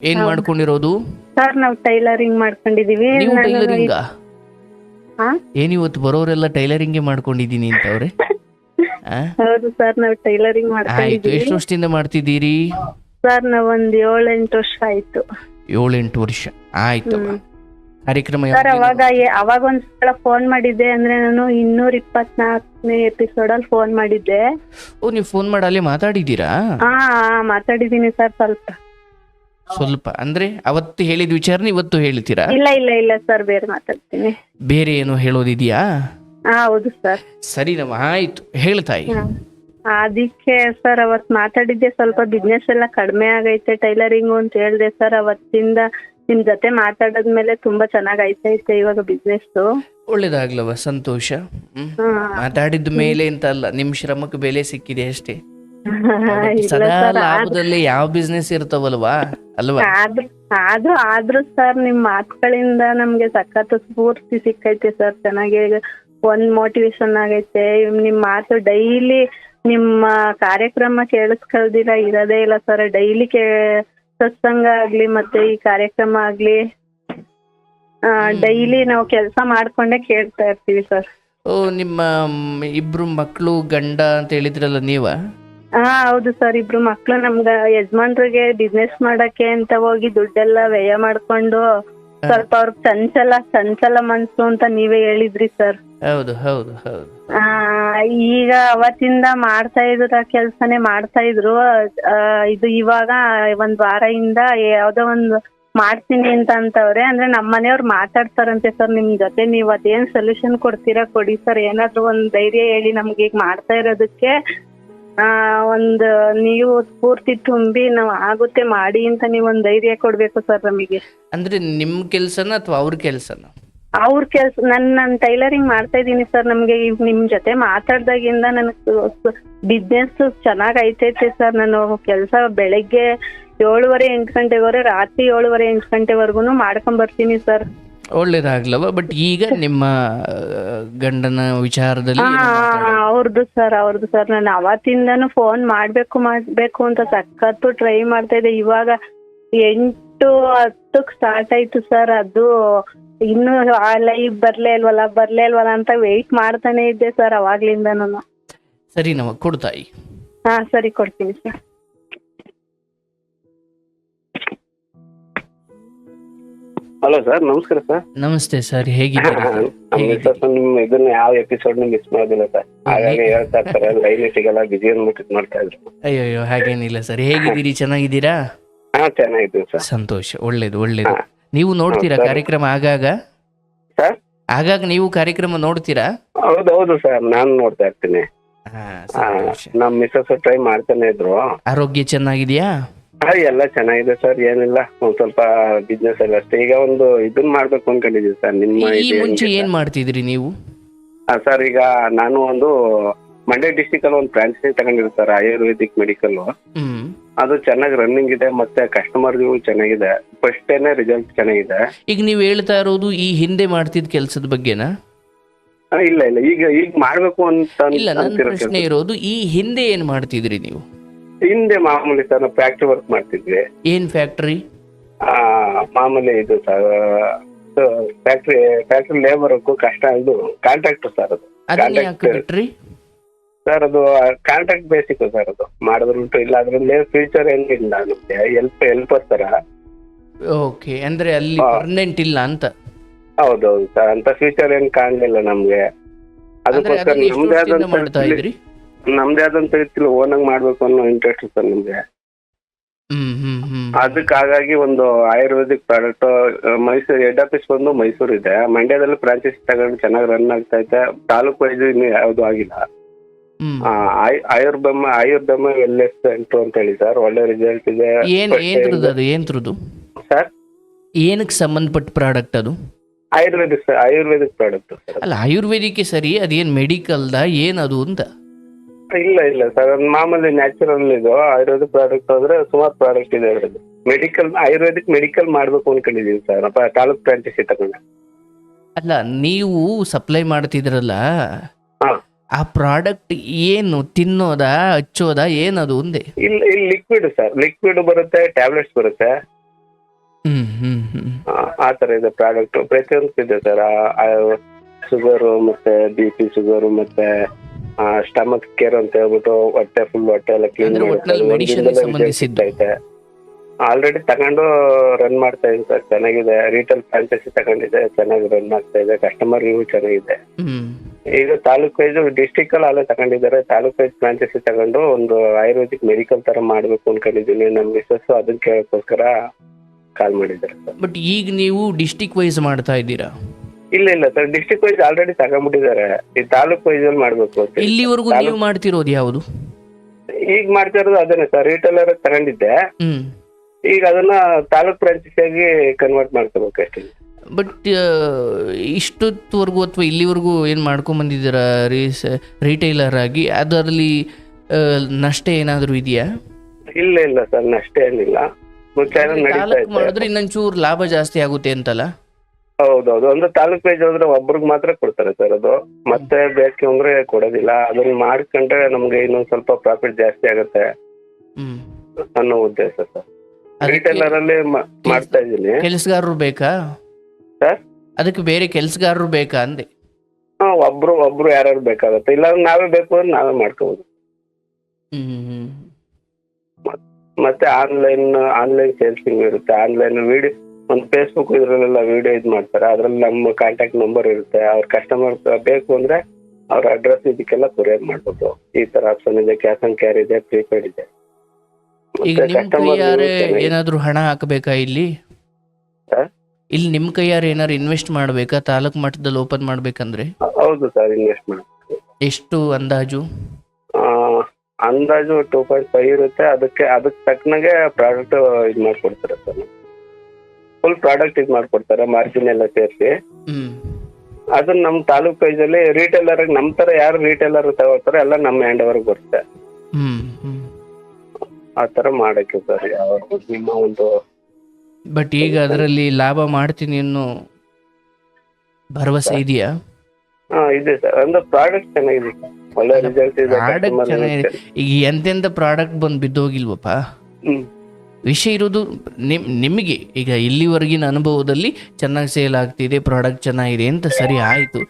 ಏನ್ ಮಾಡ್ಕೊಂಡಿರೋದು? ಸರ್ ನಾವು ಟೈಲರಿಂಗ್ ಮಾಡ್ಕೊಂಡಿದೀವಿ. ನೀವು ನಾನು ಟೈಲರಿಂಗ? ಹಾ? ಏನ್ ಇವತ್ತು ಬರೋರೆಲ್ಲ ಟೈಲರಿಂಗೇ ಮಾಡ್ಕೊಂಡಿದೀನಿ ಅಂತವ್ರೆ ಆ? ಹೌದು ಸರ್ ನಾವು ಟೈಲರಿಂಗ್ ಆಯ್ತು ಮಾಡ್ಕೊಂಡಿದೀವಿ. ಎಷ್ಟು ವರ್ಷದಿಂದ ಮಾಡ್ತಿದ್ದೀರಿ? ಸರ್ ನಾವ್ ಒಂದ್ ಏಳೆಂಟು ವರ್ಷ ಆಯ್ತು. ಏಳೆಂಟು ವರ್ಷ. ಆಯ್ತು ಹ್ಮ್. ಕಾರ್ಯಕ್ರಮ ಸರ್ ಯಾವಾಗ ಅವಾಗ ಏ- ಅವಾಗ ಒಂದ್ಸಲ ಫೋನ್ ಮಾಡಿದ್ದೆ ಅಂದ್ರೆ ನಾನು ಇನ್ನೂರ ಇಪ್ಪತ್ನಾಲ್ಕನೇ ಎಪಿಸೋಡ್ ಅಲ್ಲಿ ಫೋನ್ ಮಾಡಿದ್ದೆ. ಓ ನೀವು ಫೋನ್ ಮಾಡಿ ಅಲ್ಲಿ ಮಾತಾಡಿದ್ದೀರಾ? ಹಾ ಹಾ, ಮಾತಾಡಿದೀನಿ ಸರ್ ಸ್ವಲ್ಪ. ಸ್ವಲ್ಪ ಅಂದ್ರೆ ಅವತ್ತು ಹೇಳಿದ ವಿಚಾರನ ಇವತ್ತು ಹೇಳ್ತೀರಾ? ಇಲ್ಲ ಇಲ್ಲ ಇಲ್ಲ ಸರ್ ಬೇರೆ ಮಾತಾಡ್ತೀನಿ. ಬೇರೆ ಏನು ಹೇಳೋದಿದೆಯಾ? ಹೌದು ಸರ್. ಸರಿ ನಮ್ಮ ಆಯ್ತು. ಹೇಳ್ತಾಯಿ. ಅದಕ್ಕೆ ಸರ್ ಅವತ್ ಮಾತಾಡಿದ್ದೆ ಸ್ವಲ್ಪ ಬಿಸ್ನೆಸ್ ಎಲ್ಲ ಕಡಿಮೆ ಆಗೈತೆ ಟೈಲರಿಂಗ್ ಅಂತ ಹೇಳ್ದೆ ಸರ್ ಅವತ್ತಿಂದ ನಿಮ್ ಜೊತೆ ಮಾತಾಡದ್ಮೇಲೆ ತುಂಬಾ ಚೆನ್ನಾಗ್ ಐತೆ ಇವಾಗ ಬಿಸ್ನೆಸ್ ಒಳ್ಳೇದಾಗ್ಲವ ಸಂತೋಷ. ಹ್ಮ್ ಮಾತಾಡಿದ ಮೇಲೆ ಅಂತ ಅಲ್ಲ ನಿಮ್ ಶ್ರಮಕ್ಕೆ ಬೆಲೆ ಸಿಕ್ಕಿದೆ ಅಷ್ಟೇ. ಸದಾ ಲಾಭದಲ್ಲಿ ಯಾವ ಬಿಸ್ನೆಸ್ ಇರ್ತಾವಲ್ವಾ? ಅಲ್ವಾ? ಆದ್ರೂ ಆದ್ರೂ ಸರ್ ನಿಮ್ ಮಾತುಗಳಿಂದ ನಮ್ಗೆ ಸಖತ್ ಸ್ಫೂರ್ತಿ ಸಿಕ್ಕೈತೆ ಸರ್ ಚೆನ್ನಾಗಿ ಒಂದ್ ಮೋಟಿವೇಶನ್ ಆಗೈತೆ. ನಿಮ್ ಮಾತು ಡೈಲಿ ನಿಮ್ಮ ಕಾರ್ಯಕ್ರಮ ಕೇಳಿಸ್ಕೊಳ್ದಿರ ಇರೋದೇ ಇಲ್ಲ ಸರ್ ಡೈಲಿ ಕೇ ಸತ್ಸಂಗ ಆಗ್ಲಿ ಮತ್ತೆ ಈ ಕಾರ್ಯಕ್ರಮ ಆಗ್ಲಿ ಡೈಲಿ ನಾವು ಕೆಲಸ ಮಾಡ್ಕೊಂಡೇ ಕೇಳ್ತಾ ಇರ್ತೀವಿ ಸರ್ ಓ ನಿಮ್ಮ ಇಬ್ರು ಮಕ್ಕಳು ಗಂಡ ಅಂತ ಹೇಳಿದ್ರಲ್ಲ ನೀವ? ಹಾ ಹೌದು ಸರ್. ಇಬ್ರು ಮಕ್ಳು ನಮ್ಗ ಯಜಮಾನ್ರಿಗೆ ಬಿಸ್ನೆಸ್ ಮಾಡಕ್ಕೆ ಅಂತ ಹೋಗಿ ದುಡ್ಡೆಲ್ಲ ವ್ಯಯ ಮಾಡ್ಕೊಂಡು ಸ್ವಲ್ಪ ಅವ್ರ ಚಂಚಲ ಚಂಚಲ ಮನ್ಸು ಅಂತ ನೀವೇ ಹೇಳಿದ್ರಿ ಸರ್. ಹೌದು ಹೌದು ಹೌದು. ಆ ಈಗ ಅವತ್ತಿಂದ ಮಾಡ್ತಾ ಇದ್ರ ಕೆಲ್ಸನೇ ಮಾಡ್ತಾ ಇದ್ರು. ಆ, ಇದು ಇವಾಗ ಒಂದ್ ವಾರದಿಂದ ಯಾವ್ದೋ ಒಂದು ಮಾಡ್ತೀನಿ ಅಂತ ಅಂತವ್ರೆ. ಅಂದ್ರೆ ನಮ್ಮ ಮನೆಯವ್ರು ಮಾತಾಡ್ತಾರಂತೆ ಸರ್. ನಿಮ್ ಜೊತೆ ನೀವ್ ಅದೇನ್ ಸೊಲ್ಯೂಷನ್ ಕೊಡ್ತೀರಾ? ಕೊಡಿ ಸರ್. ಏನಾದ್ರು ಒಂದ್ ಧೈರ್ಯ ಹೇಳಿ ನಮ್ಗೆ ಈಗ ಮಾಡ್ತಾ ಇರೋದಕ್ಕೆ ಆ ಒಂದ್ ನೀವು ಸ್ಫೂರ್ತಿ ತುಂಬಿ ನಾವ್ ಆಗುತ್ತೆ ಮಾಡಿ ಅಂತ ನೀವ್ ಒಂದ್ ಧೈರ್ಯ ಕೊಡ್ಬೇಕು ಸರ್ ನಮಗೆ. ಅಂದ್ರೆ ನಿಮ್ ಕೆಲ್ಸನ ಅಥವಾ ಅವ್ರ ಕೆಲ್ಸನ? ಅವ್ರ ಕೆಲ್ಸ ನನ್ ನಾನ್ ಟೈಲರಿಂಗ್ ಮಾಡ್ತಾ ಇದೀನಿ ಸರ್ ನಮ್ಗೆ ನಿಮ್ ಜೊತೆ ಮಾತಾಡ್ದಾಗಿಂದ ನನ್ ಬಿಸ್ನೆಸ್ ಚೆನ್ನಾಗ್ ಐತೈತೆ ಸರ್ ನಾನು ಕೆಲ್ಸ ಬೆಳಗ್ಗೆ ಏಳುವರೆ ಎಂಟು ಗಂಟೆವರೆ ರಾತ್ರಿ ಏಳುವರೆ ಎಂಟು ಗಂಟೆವರೆಗೂ ಮಾಡ್ಕೊಂಡ್ ಬರ್ತೀನಿ ಸರ್ ಒಳ್ಳೇದಾಗ್ಲವ ಬಟ್ ಈಗ ನಿಮ್ಮ ಗಂಡನ ವಿಚಾರದಲ್ಲಿ ಅವ್ರದ್ದು ಸರ್ ಅವ್ರದ್ದು ಸರ್ ನಾನು ಅವತ್ತಿಂದನು ಫೋನ್ ಮಾಡ್ಬೇಕು ಮಾಡ್ಬೇಕು ಅಂತ ಸಖತ್ತು ಟ್ರೈ ಮಾಡ್ತಾ ಇದ್ದೆ. ಇವಾಗ ಎಂಟು ಹತ್ತಕ್ ಸ್ಟಾರ್ಟ್ ಆಯ್ತು ಸರ್ ಅದು ಇನ್ನು ಆ ಲೈವ್ ಬರ್ಲೇ ಇಲ್ವಲ್ಲ ಬರ್ಲೇ ಇಲ್ವಲ್ಲ ಅಂತ ವೆಯ್ಟ್ ಮಾಡ್ತಾನೆ ಇದ್ದೆ ಸರ್ ಅವಾಗ್ಲಿಂದ ನಾನು ಸರಿ ನಮ್ಮ ಕೊಡ್ತಾಯಿ ಹಾ ಸರಿ ಕೊಡ್ತೀನಿ ಸರ್ ಹಲೋ ಸರ್ ನಮಸ್ಕಾರ ಸರ್ ನಮಸ್ತೆ ಸರ್ ಹೇಗಿದ್ದೀರಾ ಇದನ್ನ ಯಾವ ಎಪಿಸೋಡ್ ಮಿಸ್ ಮಾಡೋದಿಲ್ಲ ಸರ್ ಹಾಗಾಗಿ ಹೇಳ್ತಾ ಇರ್ತಾರೆ. ಲೈನ್ ಸಿಗಲ್ಲ ಬಿಜಿ ಅನ್ಬಿಟ್ಟು ಮಾಡ್ತಾ ಇದ್ರು. ಅಯ್ಯೋ ಹಾಗೇನಿಲ್ಲ ಸರ್ ಹೇಗಿದ್ದೀರಿ? ಚೆನ್ನಾಗಿದ್ದೀರಾ? ಹಾ ಚೆನ್ನಾಗಿದ್ದೀನಿ ಸರ್ ಸಂತೋಷ. ಒಳ್ಳೇದು ಒಳ್ಳೇದು. ನೀವು ನೋಡ್ತೀರಾ ಕಾರ್ಯಕ್ರಮ ಆಗಾಗ? ಸರ್ ಆಗಾಗ ನೀವು ಕಾರ್ಯಕ್ರಮ ನೋಡ್ತೀರಾ? ಹೌದು ಹೌದು ಸರ್ ನಾನು ನೋಡ್ತಾ ಇರ್ತೀನಿ. ಹಾ, ಹಾ, ಸಂತೋಷ. ನಮ್ ಮಿಸ್ಸಸ್ ಟ್ರೈ ಮಾಡ್ತಾನೆ ಇದ್ರು. ಆರೋಗ್ಯ ಚೆನ್ನಾಗಿದ್ಯಾ? ಹಾ ಎಲ್ಲ ಚೆನ್ನಾಗಿದೆ ಸರ್ ಏನಿಲ್ಲ ಒಂದ್ ಸ್ವಲ್ಪ ಬಿಸ್ನೆಸ್ ಎಲ್ಲ ಅಷ್ಟೇ. ಈಗ ಒಂದು ಇದನ್ನ ಮಾಡ್ಬೇಕು ಅನ್ಕೊಂಡಿದೀವಿ ಸರ್ ನಿಮ್ಮ ಈ ಮುಂಚೆ ಏನ್ ಮಾಡ್ತಿದ್ರಿ ನೀವು? ಸರ್? ಸರ್ ಈಗ ನಾನು ಒಂದು ಮಂಡ್ಯ ಡಿಸ್ಟಿಕ್ ಅಲ್ಲಿ ಒಂದು ಫ್ರಾಂಚೈಸಿ ಸರ್ ಆಯುರ್ವೇದಿಕ್ ಮೆಡಿಕಲ್ ಹ್ಮ್. ಅದು ಚೆನ್ನಾಗಿ ರನ್ನಿಂಗ್ ಇದೆ ಮತ್ತೆ ಕಸ್ಟಮರ್ಗೂ ಚೆನ್ನಾಗಿದೆ. ಫಸ್ಟ್ ಏನೇ ರಿಸಲ್ಟ್ ಚೆನ್ನಾಗಿದೆ. ಈಗ ನೀವು ಹೇಳ್ತಾ ಇರೋದು ಈ ಹಿಂದೆ ಮಾಡ್ತಿದ್ ಕೆಲಸದ ಬಗ್ಗೆನಾ? ಇಲ್ಲ ಇಲ್ಲ. ಈಗ ಈಗ ಮಾಡ್ಬೇಕು ಅಂತ ಅನ್- ಇಲ್ಲ ನನ್ನ ಅಂತಿರೋ ಪ್ರಶ್ನೆ ಕೆಲ್ಸ. ಇರೋದು ಈ ಹಿಂದೆ ಏನ್ ಮಾಡ್ತಿದ್ರಿ ನೀವು? ಹಿಂದೆ ಮಾಮೂಲಿ ಸರ್ ನಾವು ಫ್ಯಾಕ್ಟ್ರಿ ವರ್ಕ್ ಮಾಡ್ತಿದ್ವಿ. ಏನ್ ಫ್ಯಾಕ್ಟ್ರಿ ಆ, ಮಾಮೂಲಿ ಇದು ಸರ್ ಫ್ಯಾಕ್ಟ್ರಿ ಫ್ಯಾಕ್ಟ್ರಿ ಲೇಬರ್ ಕಷ್ಟ ಇದು ಕಾಂಟ್ರಾಕ್ಟರ್ ಸರ್ ಅದು. ಕಾಂಟ್ರಾಕ್ಟರ್ ಯಾಕೆ Contact- ಬಿಟ್ರಿ? ಸರ್ ಅದು ಕಾಂಟ್ರಾಕ್ಟ್ ಬೇಸಿಕ್ ಸರ್ ಅದು. ಮಾಡಿದ್ರು ಉಂಟು ಇಲ್ಲ ಅದ್ರಲ್ಲಿ ಫ್ಯೂಚರ್ ಏನಿಲ್ಲ ನಮ್ಗೆ. ಹೆಲ್ಪ್ ಹೆಲ್ಪರ್ ತರ ಓಕೆ ಅಂದ್ರೆ ಅಲ್ಲಿ ಹಾ. ಪರ್ಮನೆಂಟ್ ಇಲ್ಲ ಅಂತ. ಹೌದೌದು ಸರ್ ಅಂತ ಫ್ಯೂಚರ್ ಏನ್ ಕಾಣ್ಲಿಲ್ಲ ನಮ್ಗೆ. ಅಂದ್ರೆ ಅದಕ್ಕೋಸ್ಕರ ಅದನ್ನ ಎಷ್ಟು ನಮ್ದೇ ವರ್ಷದಿಂದ ಮಾಡ್ತಾ ಆದಂತ ಇದ್ರಿ? ನಮ್ದೇ ಆದಂತ ರೀತಿಲಿ ಓನಂಗ್ ಮಾಡ್ಬೇಕು ಅನ್ನೋ ಇಂಟ್ರೆಸ್ಟ್ ಸರ್ ನಮ್ಗೆ. ಅದಕ್ಕೆ ಹಾಗಾಗಿ ಒಂದು ayurvedic product Mysuru head office ಬಂದು ಮೈಸೂರು ಇದೆ. ಮಂಡ್ಯದಲ್ಲಿ ಫ್ರಾಂಚೈಸ್ ತಗೊಂಡು ಚೆನ್ನಾಗಿ ರನ್ ಆಗ್ತಾ ಇದೆ ತಾಲೂಕು ವೈಸ್ ಇನ್ನು ಯಾವ್ದು ಆಗಿಲ್ಲ. ಆಯುರ್ಬೆಮ್ಮ ಆಯುರ್ಬೆಮ್ಮ ವೆಲ್ನೆಸ್ ಸೆಂಟರ್ ಅಂತ ಹೇಳಿ ಸರ್ ಒಳ್ಳೆ ರಿಸಲ್ಟ್ ಇದೆ. ಅದು? ಸರ್ ಏನಕ್ಕೆ ಸಂಬಂಧಪಟ್ಟ ಪ್ರಾಡಕ್ಟ್ ಅದು? ಆಯುರ್ವೇದಿಕ್ ಸರ್ ಆಯುರ್ವೇದಿಕ್ ಪ್ರಾಡಕ್ಟ್ ಅಲ್ಲ ಆಯುರ್ವೇದಿಕ್ ಸರಿ ಅದೇನ್ ಮೆಡಿಕಲ್ದ ಏನದು ಅದು ಅಂತ? ಇಲ್ಲ ಇಲ್ಲ ಸರ್. ಅದು ಮಾಮೂಲಿ ನ್ಯಾಚುರಲ್ ಇದು. ಆಯುರ್ವೇದಿಕ್ ಪ್ರಾಡಕ್ಟ್ ಅಂದ್ರೆ ಸುಮಾರು ಪ್ರಾಡಕ್ಟ್ ಇದೆ ಅದರಲ್ಲಿ ಮೆಡಿಕಲ್ ಆಯುರ್ವೇದಿಕ್ ಮೆಡಿಕಲ್ ಮಾಡ್ಬೇಕು ಅನ್ಕೊಂಡಿದೀವಿ ಸರ್. ಅಪ್ಪ ತಾಲೂಕ್ ಫ್ರಾಂಚೈಸಿ ತಗೊಂಡೆ. ಅಲ್ಲ ನೀವು ಸಪ್ಲೈ ಮಾಡ್ತಿದ್ರಲ್ಲ ಹಾ. ಆ ಪ್ರಾಡಕ್ಟ್ ಏನು ತಿನ್ನೋದಾ ಹಚ್ಚೋದ ಏನದು ಒಂದೇ? ಇಲ್ಲ ಇಲ್ಲಿ ಲಿಕ್ವಿಡ್ ಸರ್. ಲಿಕ್ವಿಡ್ ಬರುತ್ತೆ ಟ್ಯಾಬ್ಲೆಟ್ಸ್ ಬರುತ್ತೆ. ಹ್ಮ್ ಹ್ಮ್ ಹ್ಮ್. ಆ ತರ ಇದೆ ಪ್ರಾಡಕ್ಟ್ ಪ್ರತಿಯೊಂದು ಇದೆ ಸರ್. ಶುಗರು ಮತ್ತೆ ಬಿ ಪಿ ಶುಗರು ಮತ್ತೆ ಸ್ಟಮಕ್ ಕೇರ್ ಅಂತ ಹೇಳ್ಬಿಟ್ಟು ಹೊಟ್ಟೆ ಫುಲ್ ಹೊಟ್ಟೆ ಎಲ್ಲ ಕ್ಲೀನ್. ಐತೆ ಆಲ್ರೆಡಿ ತಗೊಂಡು ರನ್ ಮಾಡ್ತಾ ಇದ್ದೀನಿ ಸರ್ ಚೆನ್ನಾಗಿದೆ. ರೀಟೇಲ್ ಫ್ರಾಂಚೈಸಿ ತಗೊಂಡಿದೆ ಚೆನ್ನಾಗಿ ರನ್ ಆಗ್ತಾ ಇದೆ. ಕಸ್ಟಮರ್ ರಿವ್ಯೂ ಚೆನ್ನಾಗಿದೆ. ಈಗ ತಾಲೂಕ್ ವೈಸ್ ಡಿಸ್ಟಿಕ್ ಅಲ್ಲಿ ಅಲ್ಲೇ ತಗೊಂಡಿದ್ದಾರೆ. ತಾಲೂಕ್ ವೈಸ್ ಫ್ರಾಂಚೈಸಿ ತಗೊಂಡು ಒಂದು ಆಯುರ್ವೇದಿಕ್ ಮೆಡಿಕಲ್ ತರ ಮಾಡ್ಬೇಕು ಅನ್ಕೊಂಡಿದ್ದೀನಿ. ನಮ್ಮ ಮಿಸ್ಸಸ್ ಅದನ್ನ ಕೇಳಕ್ಕೋಸ್ಕರ ಕಾಲ್ ಮಾಡಿದ್ದಾರೆ ಬಟ್ ಈಗ ನೀವು ಡಿಸ್ಟಿಕ್ ವೈಸ್ ಮಾಡ್ತಾ ಇದ್ದೀರಾ? ಇಲ್ಲ ಇಲ್ಲ ಸರ್ ಡಿಸ್ಟ್ರಿಕ್ಟ್ ವೈಸ್ ಆಲ್ರೆಡಿ ತಗೊಂಡ್ಬಿಟ್ಟಿದ್ದಾರೆ. ಈ ತಾಲೂಕ್ ವೈಸ್ ಅಲ್ಲಿ ಮಾಡ್ಬೇಕು ಇಲ್ಲಿವರೆಗೂ ನೀವು ಮಾಡ್ತಿರೋದು ಯಾವುದು? ಈಗ ಮಾಡ್ತಾ ಇರೋದು ಅದನ್ನೇ ಸರ್ ರಿಟೇಲರ್ ತಗೊಂಡಿದ್ದೆ. ಈಗ ಅದನ್ನ ತಾಲೂಕ್ ಫ್ರಾಂಚೈಸಿ ಆಗಿ ಕನ್ವರ್ಟ್ ಮಾಡ್ಕೋಬೇಕು ಅಷ್ಟೇ. ಬಟ್ ಇಷ್ಟೊತ್ತವರೆಗೂ ಅಥವಾ ಇಲ್ಲಿವರೆಗೂ ಏನು ಮಾಡ್ಕೊಂಬಂದಿದ್ದೀರಾ ರೀಸ್ ರಿಟೈಲರ್ ಆಗಿ? ಅದರಲ್ಲಿ ನಷ್ಟ ಏನಾದರೂ ಇದೆಯಾ? ಇಲ್ಲ ಇಲ್ಲ ಸರ್ ನಷ್ಟ ಏನಿಲ್ಲ ಮಾಡಿದ್ರೆ ಇನ್ನೊಂಚೂರು ಲಾಭ ಜಾಸ್ತಿ ಆಗುತ್ತೆ ಅಂತಲ್ಲ? ಹೌದೌದು. ಅಂದ್ರೆ ತಾಲೂಕ್ ವೈಸ್ ಅಂದ್ರೆ ಒಬ್ರಿಗೆ ಮಾತ್ರ ಕೊಡ್ತಾರೆ ಸರ್ ಅದು. ಮತ್ತೆ ಬೇಕು ಅಂದ್ರೆ ಕೊಡೋದಿಲ್ಲ. ಅದನ್ನ ಮಾಡ್ಕೊಂಡ್ರೆ ನಮ್ಗೆ ಇನ್ನೊಂದ್ ಸ್ವಲ್ಪ ಪ್ರಾಫಿಟ್ ಜಾಸ್ತಿ ಆಗುತ್ತೆ ಅನ್ನೋ ಉದ್ದೇಶ ಸರ್ ರಿಟೇಲರ್ ಅಲ್ಲಿ ಮಾಡ್ತಾ ಇದ್ದೀನಿ. ಕೆಲಸಗಾರರು ಬೇಕಾ? ಸರ್? ಅದಕ್ಕೆ ಬೇರೆ ಕೆಲಸಗಾರರು ಬೇಕಾ ಅಂದೆ. ಹಾ ಒಬ್ರು ಒಬ್ರು ಯಾರು ಬೇಕಾಗತ್ತೆ. ಇಲ್ಲ ನಾವೇ ಬೇಕು ಅಂದ್ರೆ ನಾವೇ ಮಾಡ್ಕೋಬಹುದು ಮತ್ತೆ ಆನ್ಲೈನ್ ಆನ್ಲೈನ್ ಸೇಲ್ಸಿಂಗ್ ಇರುತ್ತೆ. ಆನ್ಲೈನ್ ವಿಡಿಯೋ ಒಂದು ಫೇಸ್ಬುಕ್ ಇದ್ರಲ್ಲೆಲ್ಲ ವಿಡಿಯೋ ಇದು ಮಾಡ್ತಾರೆ. ಅದ್ರಲ್ಲಿ ನಮ್ಮ ಕಾಂಟ್ಯಾಕ್ಟ್ ನಂಬರ್ ಇರುತ್ತೆ. ಅವ್ರ ಕಸ್ಟಮರ್ ಬೇಕು ಅಂದ್ರೆ ಅವ್ರ ಅಡ್ರೆಸ್ ಇದಕ್ಕೆಲ್ಲ ಕೊರಿಯರ್ ಮಾಡ್ಬೋದು ಈ ತರ ಆಪ್ಷನ್ ಇದೆ ಕ್ಯಾಶ್ ಆನ್ ಕ್ಯಾರಿ ಇದೆ ಪ್ರೀಪೇಡ್ ಇದೆ. ಈಗ ನಿಮ್ ಕೈಯಾರೆ ಏನಾದ್ರೂ ಹಣ ಹಾಕಬೇಕಾ ಇಲ್ಲಿ? ಇಲ್ಲಿ ನಿಮ್ ಕೈಯಾರೆ ಏನಾದ್ರು ಇನ್ವೆಸ್ಟ್ ಮಾಡ್ಬೇಕಾ? ತಾಲೂಕ್ ಮಟ್ಟದಲ್ಲಿ ಓಪನ್ ಮಾಡ್ಬೇಕಂದ್ರೆ? ಹೌದು ಸರ್ ಇನ್ವೆಸ್ಟ್ ಮಾಡ್ ಎಷ್ಟು ಅಂದಾಜು? ಅಂದಾಜು ಟೂ ಪಾಯಿಂಟ್ ಫೈವ್ ಇರುತ್ತೆ. ಅದಕ್ಕೆ ಅದಕ್ಕೆ ತಕ್ಕನಾಗೆ ಪ್ರಾಡಕ್ಟ್ ಇದು ಮಾಡ್ಕೊಡ್ತಾರೆ ಸರ್. ಫುಲ್ ಪ್ರಾಡಕ್ಟ್ ಇದು ಮಾಡ್ಕೊಡ್ತಾರೆ ಮಾರ್ಜಿನ್ ಎಲ್ಲ ಸೇರಿಸಿ. ಅದನ್ನ ನಮ್ ತಾಲೂಕ್ ವೈಸ್ ಅಲ್ಲಿ ರಿಟೇಲರ್ ನಮ್ ತರ ಯಾರು ರಿಟೇಲರ್ ತಗೋತಾರೆ ಎಲ್ಲ ನಮ್ಮ ಹ್ಯಾಂಡ್ ಓವರ್ ಬರುತ್ತೆ. ಹ್ಮ್ ಹ್ಮ್. ಆ ತರ ಮಾಡಕ್ಕೆ ಸರ್ ಯಾವ ನಿಮ್ಮ ಒಂದು ಬಟ್ ಈಗ ಅದರಲ್ಲಿ ಲಾಭ ಮಾಡ್ತೀನಿ ಅನ್ನೋ ಭರವಸೆ ಇದೆಯಾ? ಹಾ ಇದೆ ಸರ್. ಅಂದ್ರೆ ಪ್ರಾಡಕ್ಟ್ ಚೆನ್ನಾಗಿದೆ. ಒಳ್ಳೆ ರಿಸಲ್ಟ್ ಇದೆ ಪ್ರಾಡಕ್ಟ್ ಚೆನ್ನಾಗಿದೆ. ಈಗ ಎಂತೆಂತ ಪ್ರಾಡಕ್ಟ್ ಬಂದ್ ಬಿದ್ದೋಗಿಲ್ವಪ್ಪ? ಹ್ಮ್. ವಿಷಯ ಇರೋದು ನಿಮ್ ನಿಮಗೆ. ಈಗ ಇಲ್ಲಿವರೆಗಿನ ಅನುಭವದಲ್ಲಿ ಚೆನ್ನಾಗಿ ಸೇಲ್ ಆಗ್ತಿದೆ ಪ್ರಾಡಕ್ಟ್ ಚೆನ್ನಾಗಿದೆ ಅಂತ ಸರಿ ಆಯಿತು.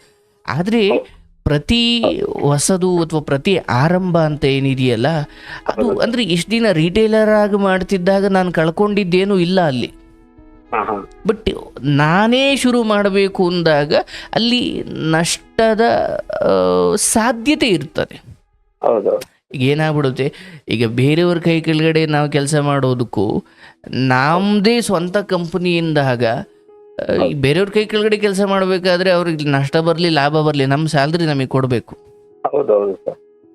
ಆದರೆ ಪ್ರತಿ ಹೊಸದು ಅಥವಾ ಪ್ರತಿ ಆರಂಭ ಅಂತ ಏನಿದೆಯಲ್ಲ ಅದು ಅಂದರೆ ಇಷ್ಟು ದಿನ ರಿಟೇಲರ್ ಆಗಿ ಮಾಡ್ತಿದ್ದಾಗ ನಾನು ಕಳ್ಕೊಂಡಿದ್ದೇನೂ ಇಲ್ಲ ಅಲ್ಲಿ. ಬಟ್ ನಾನೇ ಶುರು ಮಾಡಬೇಕು ಅಂದಾಗ ಅಲ್ಲಿ ನಷ್ಟದ ಸಾಧ್ಯತೆ ಇರ್ತದೆ. ಹೌದು. ಈಗ ಏನಾಗ್ಬಿಡುತ್ತೆ? ಈಗ ಬೇರೆಯವ್ರ ಕೈ ಕೆಳಗಡೆ ನಾವು ಕೆಲಸ ಮಾಡೋದಕ್ಕೂ ನಮ್ಮದೇ ಸ್ವಂತ ಕಂಪನಿಯಿಂದಾಗ ಈ ಬೇರೆಯವ್ರ ಕೈ ಕೆಳಗಡೆ ಕೆಲಸ ಮಾಡಬೇಕಾದ್ರೆ ಅವ್ರಿಗೆ ನಷ್ಟ ಬರಲಿ ಲಾಭ ಬರಲಿ ನಮ್ಮ ಸ್ಯಾಲ್ರಿ ನಮಗೆ ಕೊಡಬೇಕು.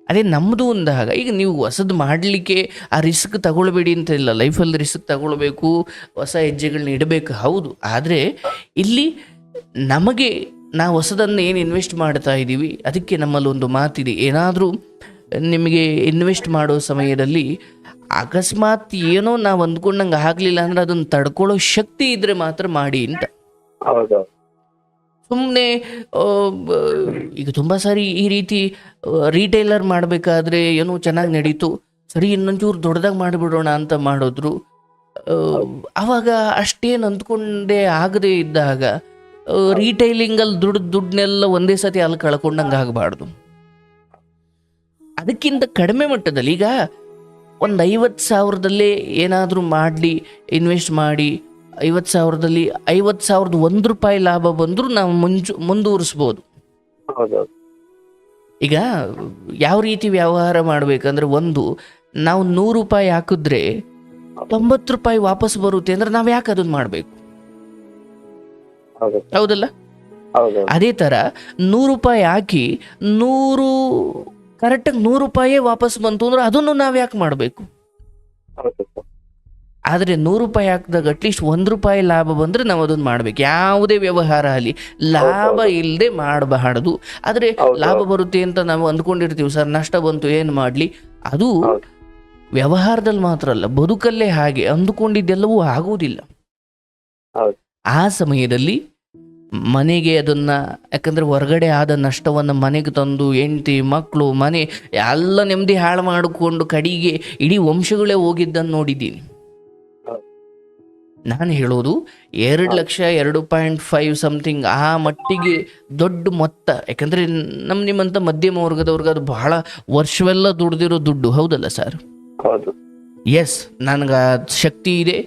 ಅದೇ ನಮ್ಮದು ಅಂದಾಗ ಈಗ ನೀವು ಹೊಸದು ಮಾಡಲಿಕ್ಕೆ ಆ ರಿಸ್ಕ್ ತಗೊಳ್ಬೇಡಿ ಅಂತ ಇಲ್ಲ ಲೈಫಲ್ಲಿ ರಿಸ್ಕ್ ತಗೊಳ್ಬೇಕು ಹೊಸ ಹೆಜ್ಜೆಗಳನ್ನ ಇಡಬೇಕು ಹೌದು. ಆದರೆ ಇಲ್ಲಿ ನಮಗೆ ನಾವು ಹೊಸದನ್ನು ಏನು ಇನ್ವೆಸ್ಟ್ ಮಾಡ್ತಾ ಇದ್ದೀವಿ ಅದಕ್ಕೆ ನಮ್ಮಲ್ಲಿ ಒಂದು ಮಾತಿದೆ. ಏನಾದರೂ ನಿಮಗೆ ಇನ್ವೆಸ್ಟ್ ಮಾಡೋ ಸಮಯದಲ್ಲಿ ಅಕಸ್ಮಾತ್ ಏನೋ ನಾವು ಅಂದ್ಕೊಂಡಂಗೆ ಆಗಲಿಲ್ಲ ಅಂದ್ರೆ ಅದನ್ನು ತಡ್ಕೊಳ್ಳೋ ಶಕ್ತಿ ಇದ್ರೆ ಮಾತ್ರ ಮಾಡಿ ಅಂತ. ಸುಮ್ಮನೆ ಈಗ ತುಂಬ ಸಾರಿ ಈ ರೀತಿ ರಿಟೈಲರ್ ಮಾಡಬೇಕಾದ್ರೆ ಏನೋ ಚೆನ್ನಾಗಿ ನಡೀತು. ಸರಿ ಇನ್ನೊಂಚೂರು ದೊಡ್ಡದಾಗಿ ಮಾಡಿಬಿಡೋಣ ಅಂತ ಮಾಡಿದ್ರು. ಅವಾಗ ಆವಾಗ ಅಷ್ಟೇನು ಅಂದ್ಕೊಂಡೇ ಆಗದೆ ಇದ್ದಾಗ ರಿಟೈಲಿಂಗಲ್ಲಿ ದುಡ್ಡು ದುಡ್ಡನ್ನೆಲ್ಲ ಒಂದೇ ಸತಿ ಅಲ್ಲಿ ಕಳ್ಕೊಂಡಂಗೆ ಆಗಬಾರ್ದು. ಅದಕ್ಕಿಂತ ಕಡಿಮೆ ಮಟ್ಟದಲ್ಲಿ ಈಗ ಒಂದು ಐವತ್ತು ಸಾವಿರದಲ್ಲೇ ಏನಾದರೂ ಮಾಡಲಿ ಇನ್ವೆಸ್ಟ್ ಮಾಡಿ ಐವತ್ತು ಸಾವಿರದಲ್ಲಿ ಐವತ್ತು ಸಾವಿರದ ಒಂದು ರೂಪಾಯಿ ಲಾಭ ಬಂದರೂ ನಾವು ಮುಂಚು ಮುಂದುವರಿಸ್ಬೋದು. ಈಗ ಯಾವ ರೀತಿ ವ್ಯವಹಾರ ಮಾಡಬೇಕಂದ್ರೆ ಒಂದು ನಾವು ನೂರು ರೂಪಾಯಿ ಹಾಕಿದ್ರೆ ತೊಂಬತ್ತು ರೂಪಾಯಿ ವಾಪಸ್ ಬರುತ್ತೆ ಅಂದ್ರೆ ನಾವು ಯಾಕೆ ಅದನ್ನ ಮಾಡಬೇಕು? ಹೌದು. ಹೌದಲ್ಲ? ಅದೇ ತರ ನೂರು ರೂಪಾಯಿ ಹಾಕಿ ನೂರು ಕರೆಕ್ಟಾಗಿ ನೂರು ರೂಪಾಯಿ ವಾಪಸ್ ಬಂತು ಅಂದ್ರೆ ಅದನ್ನು ನಾವು ಯಾಕೆ ಮಾಡಬೇಕು? ಆದರೆ ನೂರು ರೂಪಾಯಿ ಹಾಕಿದಾಗ ಅಟ್ಲೀಸ್ಟ್ ಒಂದು ರೂಪಾಯಿ ಲಾಭ ಬಂದರೆ ನಾವು ಅದನ್ನು ಮಾಡಬೇಕು. ಯಾವುದೇ ವ್ಯವಹಾರ ಅಲ್ಲಿ ಲಾಭ ಇಲ್ಲದೆ ಮಾಡಬಾರದು. ಆದರೆ ಲಾಭ ಬರುತ್ತೆ ಅಂತ ನಾವು ಅಂದ್ಕೊಂಡಿರ್ತೀವಿ ಸರ್ ನಷ್ಟ ಬಂತು ಏನು ಮಾಡಲಿ? ಅದು. ವ್ಯವಹಾರದಲ್ಲಿ ಮಾತ್ರ ಅಲ್ಲ ಬದುಕಲ್ಲೇ ಹಾಗೆ ಅಂದುಕೊಂಡಿದ್ದೆಲ್ಲವೂ ಆಗುವುದಿಲ್ಲ. ಆ ಸಮಯದಲ್ಲಿ ಮನೆಗೆ ಅದನ್ನ ಯಾಕಂದ್ರೆ ಹೊರಗಡೆ ಆದ ನಷ್ಟವನ್ನು ಮನೆಗೆ ತಂದು ಹೆಂಡತಿ ಮಕ್ಕಳು ಮನೆ ಎಲ್ಲ ನೆಮ್ಮದಿ ಹಾಳು ಮಾಡಿಕೊಂಡು ಕಡಿಗೆ ಇಡೀ ವಂಶಗಳೇ ಹೋಗಿದ್ದನ್ನು ನೋಡಿದ್ದೀನಿ. ನಾನು ಹೇಳೋದು ಎರಡು ಲಕ್ಷ ಎರಡು ಪಾಯಿಂಟ್ ಫೈವ್ ಸಮಥಿಂಗ್ ಆ ಮಟ್ಟಿಗೆ ದೊಡ್ಡ ಮೊತ್ತ. ಯಾಕಂದರೆ ನಮ್ಮ ನಿಮ್ಮಂಥ ಮಧ್ಯಮ ವರ್ಗದವ್ರಿಗೆ ಅದು ಬಹಳ ವರ್ಷವೆಲ್ಲ ದುಡ್ದಿರೋ ದುಡ್ಡು ಹೌದಲ್ಲ ಸರ್ ಎಸ್ ನನಗೆ ಶಕ್ತಿ ಇದೆ